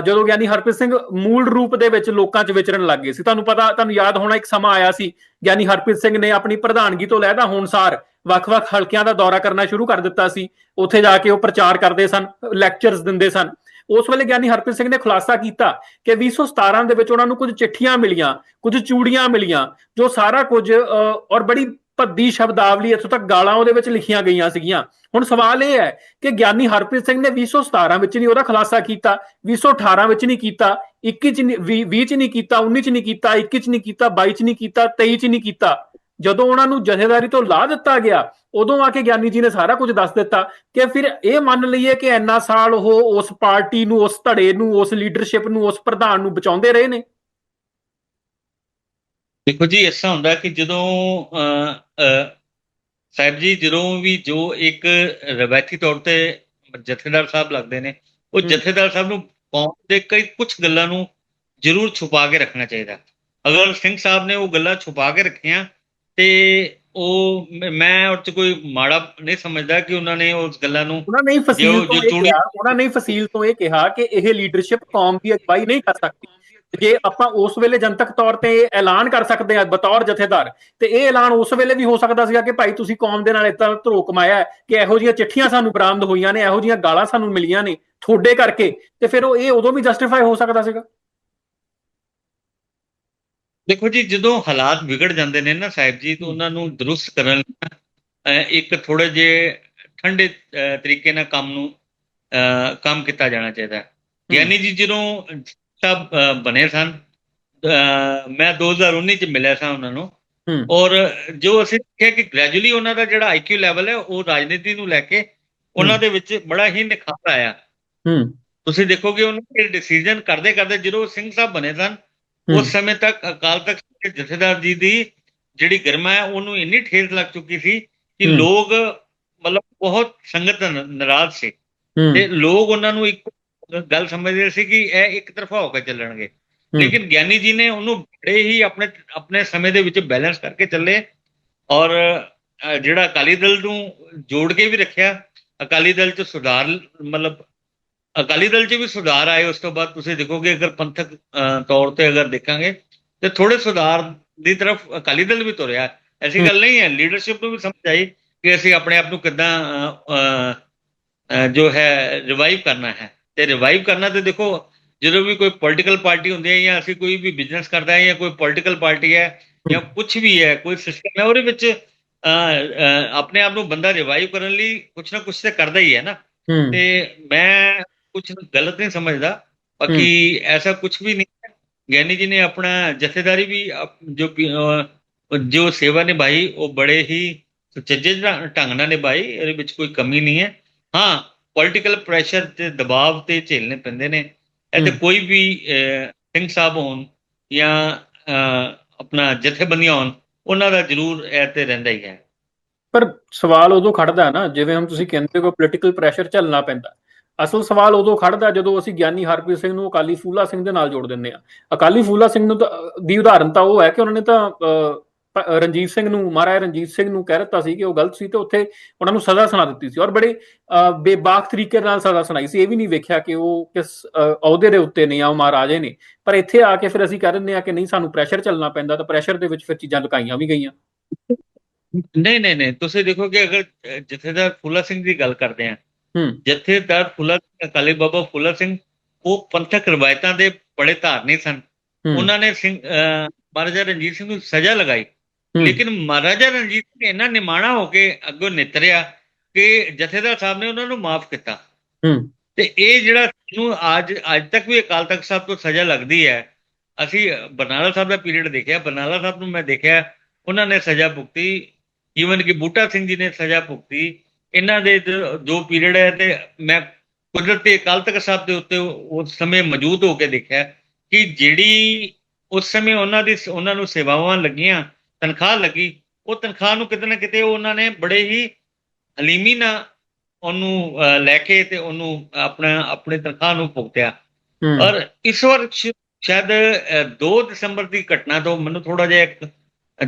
A: ਜਦੋਂ ਗਿਆਨੀ ਹਰਪ੍ਰੀਤ ਸਿੰਘ ਮੂਲ ਰੂਪ ਦੇ ਵਿੱਚ ਲੋਕਾਂ 'ਚ ਵਿਚਰਨ ਲੱਗ ਗਏ ਸੀ, ਤੁਹਾਨੂੰ ਪਤਾ, ਤੁਹਾਨੂੰ ਯਾਦ ਹੋਣਾ ਇੱਕ ਸਮਾਂ ਆਇਆ ਸੀ, ਗਿਆਨੀ ਹਰਪ੍ਰੀਤ ਸਿੰਘ ਨੇ ਆਪਣੀ ਪ੍ਰਧਾਨਗੀ ਤੋਂ ਲਹਿਦਾ ਹੋਣ ਸਾਰ ਵੱਖ-ਵੱਖ ਹਲਕਿਆਂ ਦਾ ਦੌਰਾ ਕਰਨਾ ਸ਼ੁਰੂ ਕਰ ਦਿੱਤਾ ਸੀ। ਉੱਥੇ ਜਾ ਕੇ ਉਹ ਪ੍ਰਚਾਰ ਕਰਦੇ ਸਨ ਲੈਕਚਰਸ ਦਿੰਦੇ ਸਨ। ਉਸ ਵੇਲੇ ਗਿਆਨੀ ਹਰਪ੍ਰੀਤ ਸਿੰਘ ਨੇ ਖੁਲਾਸਾ ਕੀਤਾ ਕਿ 2017 ਦੇ ਵਿੱਚ ਉਹਨਾਂ ਨੂੰ ਕੁਝ ਚਿੱਠੀਆਂ ਮਿਲੀਆਂ, ਕੁਝ ਚੂੜੀਆਂ ਮਿਲੀਆਂ, ਜੋ ਸਾਰਾ ਕੁਝ ਔਰ ਬੜੀ ਭੱਦੀ ਸ਼ਬਦਾਵਲੀ ਇੱਥੋਂ ਤੱਕ ਗਾਲਾਂ ਉਹਦੇ ਵਿੱਚ ਲਿਖੀਆਂ ਗਈਆਂ ਸੀਗੀਆਂ। ਹੁਣ ਸਵਾਲ ਇਹ ਹੈ ਕਿ ਗਿਆਨੀ ਹਰਪ੍ਰੀਤ ਸਿੰਘ ਨੇ 2017 ਵਿੱਚ ਨਹੀਂ ਉਹਦਾ ਖੁਲਾਸਾ ਕੀਤਾ 2018 ਵਿੱਚ ਨਹੀਂ ਕੀਤਾ 21 ਚ ਨਹੀਂ 20 20 ਚ ਨਹੀਂ ਕੀਤਾ 19 ਚ ਨਹੀਂ ਕੀਤਾ 21 ਚ ਨਹੀਂ ਕੀਤਾ 22 ਚ ਨਹੀਂ ਕੀਤਾ 23 ਚ ਨਹੀਂ ਕੀਤਾ। ਜਦੋਂ ਉਹਨਾਂ ਨੂੰ ਜਥੇਦਾਰੀ ਤੋਂ ਲਾ ਦਿੱਤਾ ਗਿਆ ਉਦੋਂ ਆ ਕੇ ਗਿਆਨੀ ਜੀ ਨੇ ਸਾਰਾ ਕੁਝ ਦੱਸ ਦਿੱਤਾ ਕਿ ਫਿਰ ਇਹ ਮੰਨ ਲਈਏ ਕਿ ਇੰਨਾ ਸਾਲ ਉਹ ਉਸ ਪਾਰਟੀ ਨੂੰ ਉਸ ਧੜੇ ਨੂੰ ਉਸ ਲੀਡਰਸ਼ਿਪ ਨੂੰ ਉਸ ਪ੍ਰਧਾਨ ਨੂੰ ਬਚਾਉਂਦੇ ਰਹੇ ਨੇ
B: ਦੇਖੋ ਜੀ ਐਸਾ ਹੁੰਦਾ ਕਿ ਜਦੋਂ ਸਾਹਿਬ ਜੀ ਜਦੋਂ ਵੀ ਜੋ ਇੱਕ ਰਵਾਇਤੀ ਤੌਰ ਤੇ ਜਥੇਦਾਰ ਸਾਹਿਬ ਲੱਗਦੇ ਨੇ ਉਹ। ਜਥੇਦਾਰ ਸਾਹਿਬ ਨੂੰ ਕੌਮ ਦੇ ਕਈ ਕੁਝ ਗੱਲਾਂ ਨੂੰ ਜ਼ਰੂਰ ਛੁਪਾ ਕੇ ਰੱਖਣਾ ਚਾਹੀਦਾ ਅਗਰ ਸਿੰਘ ਸਾਹਿਬ ਨੇ ਉਹ ਗੱਲਾਂ ਛੁਪਾ ਕੇ ਰੱਖੀਆਂ ਤੇ ਉਹ ਮ- ਉਹ ਚ ਕੋਈ ਮਾੜਾ ਨਹੀਂ ਸਮਝਦਾ ਕਿ ਉਹਨਾਂ ਨੇ ਉਸ ਗੱਲਾਂ ਨੂੰ
A: ਉਹਨਾਂ ਨੇ ਫਸੀਲ ਤੋਂ ਇਹ ਕਿਹਾ ਉਹਨਾਂ ਨੇ ਫਸੀਲ ਤੋਂ ਇਹ ਕਿਹਾ ਕਿ ਇਹ ਲੀਡਰਸ਼ਿਪ ਕੌਮ ਦੀ ਅਗਵਾਈ ਨਹੀਂ ਕਰ ਸਕਦੀ। ਜੇ ਆਪਾਂ ਉਸ ਵੇਲੇ ਜਨਤਕ ਤੌਰ ਤੇ ਐਲਾਨ ਕਰ ਸਕਦੇ ਆ ਬਤੌਰ ਜਥੇਦਾਰ ਤੇ ਇਹ ਐਲਾਨ ਉਸ ਵੇਲੇ ਵੀ ਹੋ ਸਕਦਾ ਸੀਗਾ ਕਿ ਭਾਈ ਤੁਸੀਂ ਕੌਮ ਦੇ ਨਾਲ ਇਦਾਂ ਧਰੋ ਕਮਾਇਆ ਹੈ ਕਿ ਇਹੋ ਜਿਹੀਆਂ ਚਿੱਠੀਆਂ ਸਾਨੂੰ ਬਰਾਮਦ ਹੋਈਆਂ ਨੇ ਇਹੋ ਜਿਹੀਆਂ ਗਾਲਾਂ ਸਾਨੂੰ ਮਿਲੀਆਂ ਨੇ ਤੁਹਾਡੇ ਕਰਕੇ ਤੇ ਫਿਰ ਉਹ ਇਹ ਉਦੋਂ ਵੀ ਜਸਟੀਫਾਈ ਹੋ ਸਕਦਾ ਸੀਗਾ?
B: ਦੇਖੋ ਜੀ ਜਦੋਂ ਹਾਲਾਤ ਵਿਗੜ ਜਾਂਦੇ ਨੇ ਨਾ ਸਾਹਿਬ ਜੀ ਤਾਂ ਉਹਨਾਂ ਨੂੰ ਦਰੁਸਤ ਕਰਨ ਇੱਕ ਥੋੜੇ ਜਿਹੇ ਠੰਡੇ ਤਰੀਕੇ ਨਾਲ ਕੰਮ ਨੂੰ ਕੰਮ ਕੀਤਾ ਜਾਣਾ ਚਾਹੀਦਾ। ਗਿਆਨੀ ਜੀ ਜਦੋਂ ਸਭ ਬਣੇ ਸਨ ਮੈਂ 2019 ਚ ਮਿਲਿਆ ਸਾਂ ਉਹਨਾਂ ਨੂੰ ਔਰ ਜੋ ਅਸੀਂ ਦੇਖਿਆ ਕਿ ਗ੍ਰੈਜੂਅਲੀ ਉਹਨਾਂ ਦਾ ਜਿਹੜਾ ਆਈਕਿਊ ਲੈਵਲ ਹੈ ਉਹ ਰਾਜਨੀਤੀ ਨੂੰ ਲੈ ਕੇ ਉਹਨਾਂ। ਦੇ ਵਿੱਚ ਬੜਾ ਹੀ ਨਿਖਾਰ ਆਇਆ
A: ਹੂੰ
B: ਤੁਸੀਂ ਦੇਖੋਗੇ ਉਹਨਾਂ ਦੇ ਡਿਸੀਜਨ ਕਰਦੇ ਕਰਦੇ ਜਦੋਂ ਸਿੰਘ ਸਾਹਿਬ ਬਣੇ ਸਨ। ਉਸ ਸਮੇਂ ਤੱਕ ਅਕਾਲ ਤਖਤ ਦੇ ਜਥੇਦਾਰ ਜੀ ਦੀ ਜਿਹੜੀ ਗਰਮਾ ਹੈ ਉਹਨੂੰ ਇੰਨੀ ਠੇਸ ਲੱਗ ਚੁੱਕੀ ਸੀ ਕਿ। ਲੋਕ ਮਤਲਬ ਬਹੁਤ ਸੰਗਤ ਨਾਰਾਜ਼ ਸੀ। ਤੇ ਲੋਕ ਉਹਨਾਂ ਨੂੰ ਇੱਕ ਗੱਲ ਸਮਝਦੇ ਸੀ ਕਿ ਇਹ ਇੱਕ ਤਰਫਾ ਹੋ ਕੇ ਚੱਲਣਗੇ। ਲੇਕਿਨ ਗਿਆਨੀ ਜੀ ਨੇ ਉਹਨੂੰ ਬੜੇ ਹੀ ਆਪਣੇ ਆਪਣੇ ਸਮੇਂ ਦੇ ਵਿੱਚ ਬੈਲੈਂਸ ਕਰਕੇ ਚੱਲੇ ਔਰ ਜਿਹੜਾ ਅਕਾਲੀ ਦਲ ਨੂੰ ਜੋੜ ਕੇ ਵੀ ਰੱਖਿਆ। ਅਕਾਲੀ ਦਲ ਚ ਸੁਧਾਰ ਮਤਲਬ ਅਕਾਲੀ ਦਲ ਚ ਵੀ ਸੁਧਾਰ ਆਏ ਉਸ ਤੋਂ ਬਾਅਦ ਤੁਸੀਂ ਦੇਖੋਗੇ ਅਗਰ ਪੰਥਕ ਤੌਰ ਤੇ ਅਗਰ ਦੇਖਾਂਗੇ ਤੇ ਥੋੜੇ ਸੁਧਾਰ ਦੀ ਤਰਫ ਅਕਾਲੀ ਦਲ ਵੀ ਤੁਰਿਆ। ਐਸੀ। ਗੱਲ ਨਹੀਂ ਹੈ ਲੀਡਰਸ਼ਿਪ ਨੂੰ ਵੀ ਸਮਝ ਆਈ ਕਿ ਅਸੀਂ ਆਪਣੇ ਆਪ ਨੂੰ ਕਿੱਦਾਂ ਜੋ ਹੈ ਰਿਵਾਈਵ ਕਰਨਾ ਹੈ। ਤੇ ਰਿਵਾਈਵ ਕਰਨਾ ਤੇ ਦੇਖੋ ਜਦੋਂ ਵੀ ਕੋਈ ਪੋਲੀਟੀਕਲ ਪਾਰਟੀ ਹੁੰਦੀ ਹੈ ਜਾਂ ਅਸੀਂ ਕੋਈ ਵੀ ਬਿਜ਼ਨਸ ਕਰਦਾ ਹੈ ਜਾਂ ਕੋਈ ਪੋਲੀਟੀਕਲ ਪਾਰਟੀ ਹੈ ਜਾਂ ਕੁਝ ਵੀ ਹੈ ਕੋਈ ਸਿਸਟਮ ਹੈ ਉਹਦੇ ਵਿੱਚ ਆਪਣੇ ਆਪ ਨੂੰ ਬੰਦਾ ਰਿਵਾਈਵ ਕਰਨ ਲਈ ਕੁਝ ਨਾ ਕੁਝ ਤੇ ਕਰਦਾ ਹੀ ਹੈ ਨਾ। ਤੇ ਮੈਂ ਕੁਝ ਗਲਤ ਨਹੀਂ ਸਮਝਦਾ। ਬਾਕੀ ਐਸਾ ਕੁਝ ਵੀ ਨਹੀਂ ਹੈ। ਗਿਆਨੀ ਜੀ ਨੇ ਆਪਣਾ ਜਥੇਦਾਰੀ ਵੀ ਜੋ ਜੋ ਸੇਵਾ ਨਿਭਾਈ ਉਹ ਬੜੇ ਹੀ ਸੁਚੱਜੇ ਢੰਗ ਨਾਲ ਨਿਭਾਈ। ਇਹਦੇ ਵਿੱਚ ਕੋਈ ਕਮੀ ਨਹੀਂ ਹੈ। ਹਾਂ ਪੋਲੀਟੀਕਲ ਪ੍ਰੈਸ਼ਰ ਤੇ ਦਬਾਅ ਤੇ ਝੇਲਣੇ ਪੈਂਦੇ ਨੇ।
A: ਹਮ।
B: ਕੋਈ ਵੀ ਸਿੰਘ ਸਾਹਿਬ ਹੋਣ ਜਾਂ ਆਪਣਾ ਜਥੇਬੰਦੀਆਂ ਹੋਣ ਉਹਨਾਂ ਦਾ ਜ਼ਰੂਰ ਇਹ ਤੇ ਰਹਿੰਦਾ ਹੀ ਹੈ।
A: ਪਰ ਸਵਾਲ ਉਦੋਂ ਖੜਦਾ ਹੈ ਨਾ ਜਿਵੇਂ ਹੁਣ ਤੁਸੀਂ ਕਹਿੰਦੇ ਹੋ ਪੋਲੀਟੀਕਲ ਪ੍ਰੈਸ਼ਰ ਝੱਲਣਾ ਪੈਂਦਾ। ਅਸਲ ਸਵਾਲ ਉਦੋਂ ਖੜਦਾ ਜਦੋਂ ਅਸੀਂ ਗਿਆਨੀ ਹਰਪ੍ਰੀਤ ਸਿੰਘ ਨੂੰ ਅਕਾਲੀ ਫੂਲਾ ਸਿੰਘ ਦੇ ਨਾਲ ਜੋੜ ਦਿੰਦੇ ਆ ਅਕਾਲੀ ਫੂਲਾ ਸਿੰਘ ਨੂੰ ਦੀ ਉਦਾਹਰਨ ਤਾਂ ਉਹ ਹੈ ਕਿ ਉਹਨਾਂ ਨੇ ਤਾਂ ਰਣਜੀਤ ਸਿੰਘ ਨੂੰ, ਮਹਾਰਾਜ ਰਣਜੀਤ ਸਿੰਘ ਨੂੰ ਕਹਿ ਦਿੱਤਾ ਸੀ ਕਿ ਉਹ ਗਲਤ ਸੀ ਤੇ ਉੱਥੇ ਉਹਨਾਂ ਨੂੰ ਸਜ਼ਾ ਸੁਣਾ ਦਿੱਤੀ ਸੀ ਔਰ ਬੜੇ ਬੇਬਾਕ ਤਰੀਕੇ ਨਾਲ ਸਜ਼ਾ ਸੁਣਾਈ ਸੀ। ਇਹ ਵੀ ਨਹੀਂ ਵੇਖਿਆ ਕਿ ਉਹ ਕਿਸ ਅਹੁਦੇ ਦੇ ਉੱਤੇ ਨੇ ਆ ਉਹ ਮਹਾਰਾਜੇ ਨੇ। ਪਰ ਇੱਥੇ ਆ ਕੇ ਫਿਰ ਅਸੀਂ ਕਹਿ ਦਿੰਦੇ ਆ ਕਿ ਨਹੀਂ, ਸਾਨੂੰ ਪ੍ਰੈਸ਼ਰ ਚੱਲਣਾ ਪੈਂਦਾ ਤਾਂ ਪ੍ਰੈਸ਼ਰ ਦੇ ਵਿੱਚ ਫਿਰ ਚੀਜ਼ਾਂ ਲੁਕਾਈਆਂ ਵੀ ਗਈਆਂ।
B: ਨਹੀਂ ਨਹੀਂ ਨਹੀਂ। ਤੁਸੀਂ ਦੇਖੋ ਕਿ ਅਗਰ ਜਥੇਦਾਰ ਫੂਲਾ ਸਿੰਘ ਦੀ ਗੱਲ ਕਰਦੇ ਆ ਜਥੇਦਾਰ ਫੁੱਲਾ ਅਕਾਲੀ ਬਾਬਾ ਫੁੱਲਾ ਸਿੰਘ ਉਹ ਪੰਥਕ ਰਵਾਇਤਾਂ ਦੇ ਬੜੇ ਧਾਰਨੀ ਸਨ। ਉਹਨਾਂ ਨੇ ਸਿੰਘ ਮਹਾਰਾਜਾ ਰਣਜੀਤ ਸਿੰਘ ਨੂੰ ਸਜ਼ਾ ਲਗਾਈ। ਲੇਕਿਨ ਮਹਾਰਾਜਾ ਰਣਜੀਤ ਸਿੰਘ ਇੰਨਾ ਨਿਮਾਣਾ ਹੋ ਕੇ ਅੱਗੋਂ ਨਿਤਰਿਆ ਕਿ ਜਥੇਦਾਰ ਸਾਹਿਬ ਨੇ ਉਹਨਾਂ ਨੂੰ ਮਾਫ ਕੀਤਾ। ਤੇ ਇਹ ਜਿਹੜਾ ਨੂੰ ਅੱਜ ਅੱਜ ਤੱਕ ਵੀ ਅਕਾਲ ਤਖਤ ਸਾਹਿਬ ਤੋਂ ਸਜ਼ਾ ਲੱਗਦੀ ਹੈ ਅਸੀਂ ਬਰਨਾਲਾ ਸਾਹਿਬ ਦਾ ਪੀਰੀਅਡ ਦੇਖਿਆ ਬਰਨਾਲਾ ਸਾਹਿਬ ਨੂੰ ਮੈਂ ਦੇਖਿਆ ਉਹਨਾਂ ਨੇ ਸਜ਼ਾ ਭੁਗਤੀ। ਈਵਨ ਕਿ ਬੂਟਾ ਸਿੰਘ ਜੀ ਨੇ ਸਜ਼ਾ ਭੁਗਤੀ। ਇਹਨਾਂ ਦੇ ਜ- ਪੀਰੀਅਡ ਹੈ ਤੇ ਮੈਂ ਕੁਦਰਤੀ ਅਕਾਲ ਤਖਤ ਸਾਹਿਬ ਦੇ ਉੱਤੇ ਉਸ ਸਮੇਂ ਮੌਜੂਦ ਹੋ ਕੇ ਦੇਖਿਆ ਕਿ ਜਿਹੜੀ ਉਸ ਸਮੇਂ ਉਹਨਾਂ ਦੀ ਉਹਨਾਂ ਨੂੰ ਸੇਵਾਵਾਂ ਲੱਗੀਆਂ ਤਨਖਾਹ ਲੱਗੀ ਉਹ ਤਨਖਾਹ ਨੂੰ ਕਿਤੇ ਨਾ ਕਿਤੇ ਉਹਨਾਂ ਨੇ ਬੜੇ ਹੀ ਹਲੀਮੀ ਨਾਲ ਉਹਨੂੰ ਲੈ ਕੇ ਤੇ ਉਹਨੂੰ ਆਪਣਾ ਆਪਣੇ ਤਨਖਾਹ ਨੂੰ ਭੁਗਤਿਆ। ਔਰ ਇਸ ਵਾਰ ਸ਼ਾਇਦ ਅਹ, 2 ਦਸੰਬਰ ਦੀ ਘਟਨਾ ਤੋਂ ਮੈਨੂੰ ਥੋੜਾ ਜਿਹਾ ਇੱਕ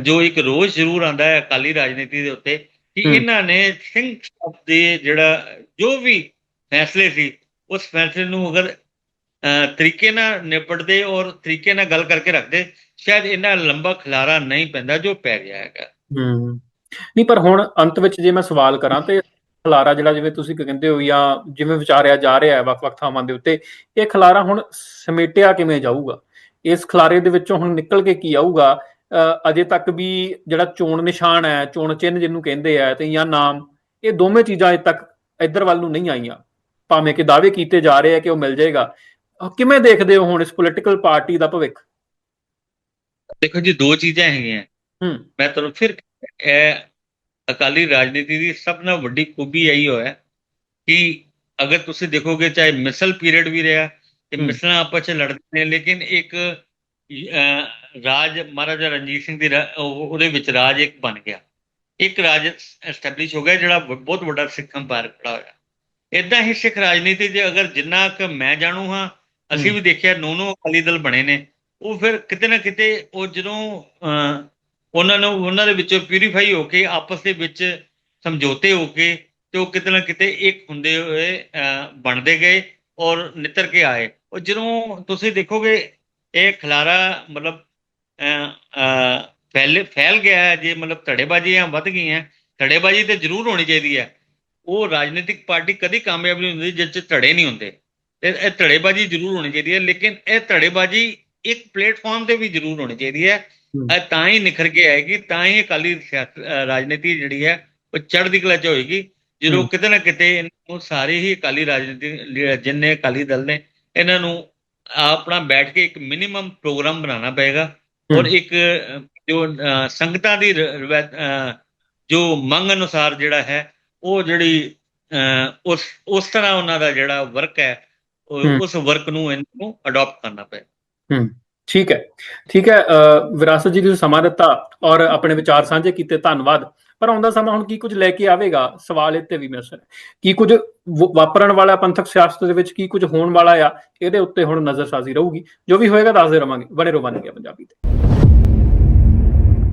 B: ਜੋ ਇੱਕ ਰੋਜ਼ ਜ਼ਰੂਰ ਆਂਦਾ ਹੈ ਅਕਾਲੀ ਰਾਜਨੀਤੀ ਦੇ ਉੱਤੇ ਕਿ। ਇਹਨਾਂ ਨੇ ਸਿੰਘ ਸਾਹਿਬ ਦੇ ਜਿਹੜਾ ਜੋ ਵੀ ਫੈਸਲੇ ਸੀ ਉਸ ਫੈਸਲੇ ਨੂੰ ਅਗਰ ਤਰੀਕੇ ਨਾਲ ਨਿਪਟਦੇ ਔਰ ਤਰੀਕੇ ਨਾਲ ਗੱਲ ਕਰਕੇ ਰੱਖਦੇ ਸ਼ਾਇਦ ਇਹਨਾਂ ਲੰਬਾ ਖਲਾਰਾ ਨਹੀਂ ਪੈਂਦਾ ਜੋ ਪੈ ਗਿਆ ਹੈਗਾ।
A: ਹੂੰ। ਨਹੀਂ ਪਰ ਹੁਣ ਅੰਤ ਵਿੱਚ ਜੇ ਮੈਂ ਸਵਾਲ ਕਰਾਂ ਤੇ ਖਲਾਰਾ ਜਿਹੜਾ ਜਿਵੇਂ ਤੁਸੀਂ ਕਹਿੰਦੇ ਹੋ ਜਾਂ ਜਿਵੇਂ ਵਿਚਾਰਿਆ ਜਾ ਰਿਹਾ ਹੈ ਵੱਖ-ਵੱਖ ਥਾਵਾਂ ਦੇ ਉੱਤੇ ਇਹ ਖਲਾਰਾ ਹੁਣ ਸਮੇਟਿਆ ਕਿਵੇਂ ਜਾਊਗਾ? ਇਸ ਖਲਾਰੇ ਦੇ ਵਿੱਚੋਂ ਹੁਣ ਨਿਕਲ ਕੇ ਕੀ ਆਊਗਾ? ਅਜੇ ਤੱਕ ਵੀ ਜਿਹੜਾ ਚੋਣ ਨਿਸ਼ਾਨ ਹੈ ਚੋਣ ਚਿੰਨ੍ਹ ਜਿਹਨੂੰ ਕਹਿੰਦੇ ਆ ਤੇ ਜਾਂ ਨਾਮ ਇਹ ਦੋਵੇਂ ਚੀਜ਼ਾਂ ਅਜੇ ਤੱਕ ਇੱਧਰ ਵੱਲ ਨੂੰ ਨਹੀਂ ਆਈਆਂ। ਭਾਵੇਂ ਕਿ ਦਾਅਵੇ ਕੀਤੇ ਜਾ ਰਹੇ ਆ ਕਿ ਉਹ ਮਿਲ ਜਾਏਗਾ। ਕਿਵੇਂ ਦੇਖਦੇ ਹੋ ਹੁਣ ਇਸ ਪੋਲੀਟੀਕਲ ਪਾਰਟੀ ਦਾ ਭਵਿੱਖ?
B: ਦੇਖੋ ਜੀ ਦੋ ਚੀਜ਼ਾਂ ਹੈਗੀਆਂ।
A: ਹੂੰ।
B: ਮੈਂ ਤੁਹਾਨੂੰ ਫਿਰ ਇਹ ਅਕਾਲੀ ਰਾਜਨੀਤੀ ਦੀ ਸਭ ਨਾਲ ਵੱਡੀ ਖੂਬੀ ਇਹੀ ਹੋਇਆ ਕਿ ਅਗਰ ਤੁਸੀਂ ਦੇਖੋਗੇ ਚਾਹੇ ਮਿਸਲ ਪੀਰੀਅਡ ਵੀ ਰਿਹਾ ਤੇ
A: ਹਮ।
B: ਮਿਸਲਾਂ ਆਪਸ ਵਿੱਚ ਲੜਦੇ ਨੇ ਲੇਕਿਨ ਇੱਕ ਰਾਜ ਮਹਾਰਾਜਾ ਰਣਜੀਤ ਸਿੰਘ ਦੀ ਉਹਦੇ ਵਿੱਚ ਰਾਜ ਇੱਕ ਬਣ ਗਿਆ। ਇੱਕ ਰਾਜ ਐਸਟੈਬਲਿਸ਼ ਹੋ ਗਿਆ ਜਿਹੜਾ ਬਹੁਤ ਵੱਡਾ ਸਿੱਖ ਅੰਪਾਇਰ ਖੜਾ ਹੋਇਆ। ਇਦਾਂ ਹੀ ਸਿੱਖ ਰਾਜਨੀਤੀ ਦੇ ਅਗਰ ਜਿੰਨਾ ਕੁ ਮੈਂ ਜਾਣੂ ਹਾਂ ਅਸੀਂ। ਵੀ ਦੇਖਿਆ ਨੌ-ਨੌ ਅਕਾਲੀ ਦਲ ਬਣੇ ਨੇ। ਉਹ ਫਿਰ ਕਿਤੇ ਨਾ ਕਿਤੇ ਉਹ ਜਦੋਂ ਉਹਨਾਂ ਨੂੰ ਉਹਨਾਂ ਦੇ ਵਿੱਚੋਂ ਪਿਊਰੀਫਾਈ ਹੋ ਕੇ ਆਪਸ ਦੇ ਵਿੱਚ ਸਮਝੌਤੇ ਹੋ ਕੇ ਤੇ ਉਹ ਕਿਤੇ ਨਾ ਕਿਤੇ ਇੱਕ ਹੁੰਦੇ ਹੋਏ ਬਣਦੇ ਗਏ ਔਰ ਨਿਤਰ ਕੇ ਆਏ। ਉਹ ਜਦੋਂ ਤੁਸੀਂ ਦੇਖੋਗੇ ਇਹ ਖਲਾਰਾ ਮਤਲਬ ਅਹ, ਫੈਲ ਫੈਲ ਗਿਆ ਹੈ ਜੇ ਮਤਲਬ ਧੜੇਬਾਜ਼ੀਆਂ ਵੱਧ ਗਈਆਂ ਧੜੇਬਾਜ਼ੀ ਤੇ ਜ਼ਰੂਰ ਹੋਣੀ ਚਾਹੀਦੀ ਹੈ। ਉਹ ਰਾਜਨੀਤਿਕ ਪਾਰਟੀ ਕਦੀ ਕਾਮਯਾਬ ਨਹੀਂ ਹੁੰਦੀ ਜਿਸ 'ਚ ਧੜੇ ਨਹੀਂ ਹੁੰਦੇ। ਤੇ ਇਹ ਧੜੇਬਾਜ਼ੀ ਜ਼ਰੂਰ ਹੋਣੀ ਚਾਹੀਦੀ ਹੈ ਲੇਕਿਨ ਇਹ ਧੜੇਬਾਜ਼ੀ ਇੱਕ ਪਲੇਟਫਾਰਮ ਤੇ ਵੀ ਜ਼ਰੂਰ ਹੋਣੀ ਚਾਹੀਦੀ ਹੈ। ਤਾਂ ਹੀ ਨਿਖਰ ਕੇ ਆਏਗੀ ਤਾਂ ਹੀ ਅਕਾਲੀ ਰਾਜਨੀਤੀ ਜਿਹੜੀ ਹੈ ਉਹ ਚੜ੍ਹਦੀ ਕਲਾ 'ਚ ਹੋਏਗੀ। ਜਦੋਂ। ਕਿਤੇ ਨਾ ਕਿਤੇ ਇਹਨੂੰ ਸਾਰੇ ਹੀ ਅਕਾਲੀ ਰਾਜਨੀਤੀ ਜਿੰਨੇ ਅਕਾਲੀ ਦਲ ਨੇ ਇਹਨਾਂ ਨੂੰ ਆਪਣਾ ਬੈਠ ਕੇ ਇੱਕ ਮਿਨੀਮਮ ਪ੍ਰੋਗਰਾਮ ਬਣਾਉਣਾ ਪਏਗਾ। ਔਰ। ਇੱਕ ਜੋ ਸੰਗਤਾਂ ਦੀ ਜੋ ਮੰਗ ਅਨੁਸਾਰ ਜਿਹੜਾ ਹੈ ਉਹ ਜਿਹੜੀ ਉਸ ਉਸ ਤਰ੍ਹਾਂ ਉਹਨਾਂ ਦਾ ਜਿਹੜਾ ਵਰਕ ਹੈ। ਉਸ ਵਰਕ ਨੂੰ ਇਹਨਾਂ ਅਡਾਪਟ ਕਰਨਾ ਪਏਗਾ
A: ਹੂੰ ਠੀਕ ਹੈ ਠੀਕ ਹੈ ਵਿਰਾਸਤ ਜੀ ਤੁਸੀਂ ਸਮਾਂ ਦਿੱਤਾ ਔਰ ਆਪਣੇ ਵਿਚਾਰ ਸਾਂਝੇ ਕੀਤੇ ਧੰਨਵਾਦ ਪਰ ਆਉਂਦਾ ਸਮਾਂ ਹੁਣ ਕੀ ਕੁਝ ਲੈ ਕੇ ਆਵੇਗਾ? ਸਵਾਲ ਇੱਥੇ ਵੀ ਮਿਸ ਹੈ। ਕੀ ਕੁਝ ਵਾਪਰਨ ਵਾਲਾ ਪੰਥਕ ਸਿਆਸਤ ਦੇ ਵਿੱਚ ਕੀ ਕੁਝ ਹੋਣ ਵਾਲਾ ਆ, ਇਹਦੇ ਉੱਤੇ ਹੁਣ ਨਜ਼ਰਸਾਜ਼ੀ ਰਹੂਗੀ। ਜੋ ਵੀ ਹੋਏਗਾ, ਦੱਸਦੇ ਰਵਾਂਗੇ। ਬਣੇ ਰਹੋ ਪੰਜਾਬੀ ਤੇ।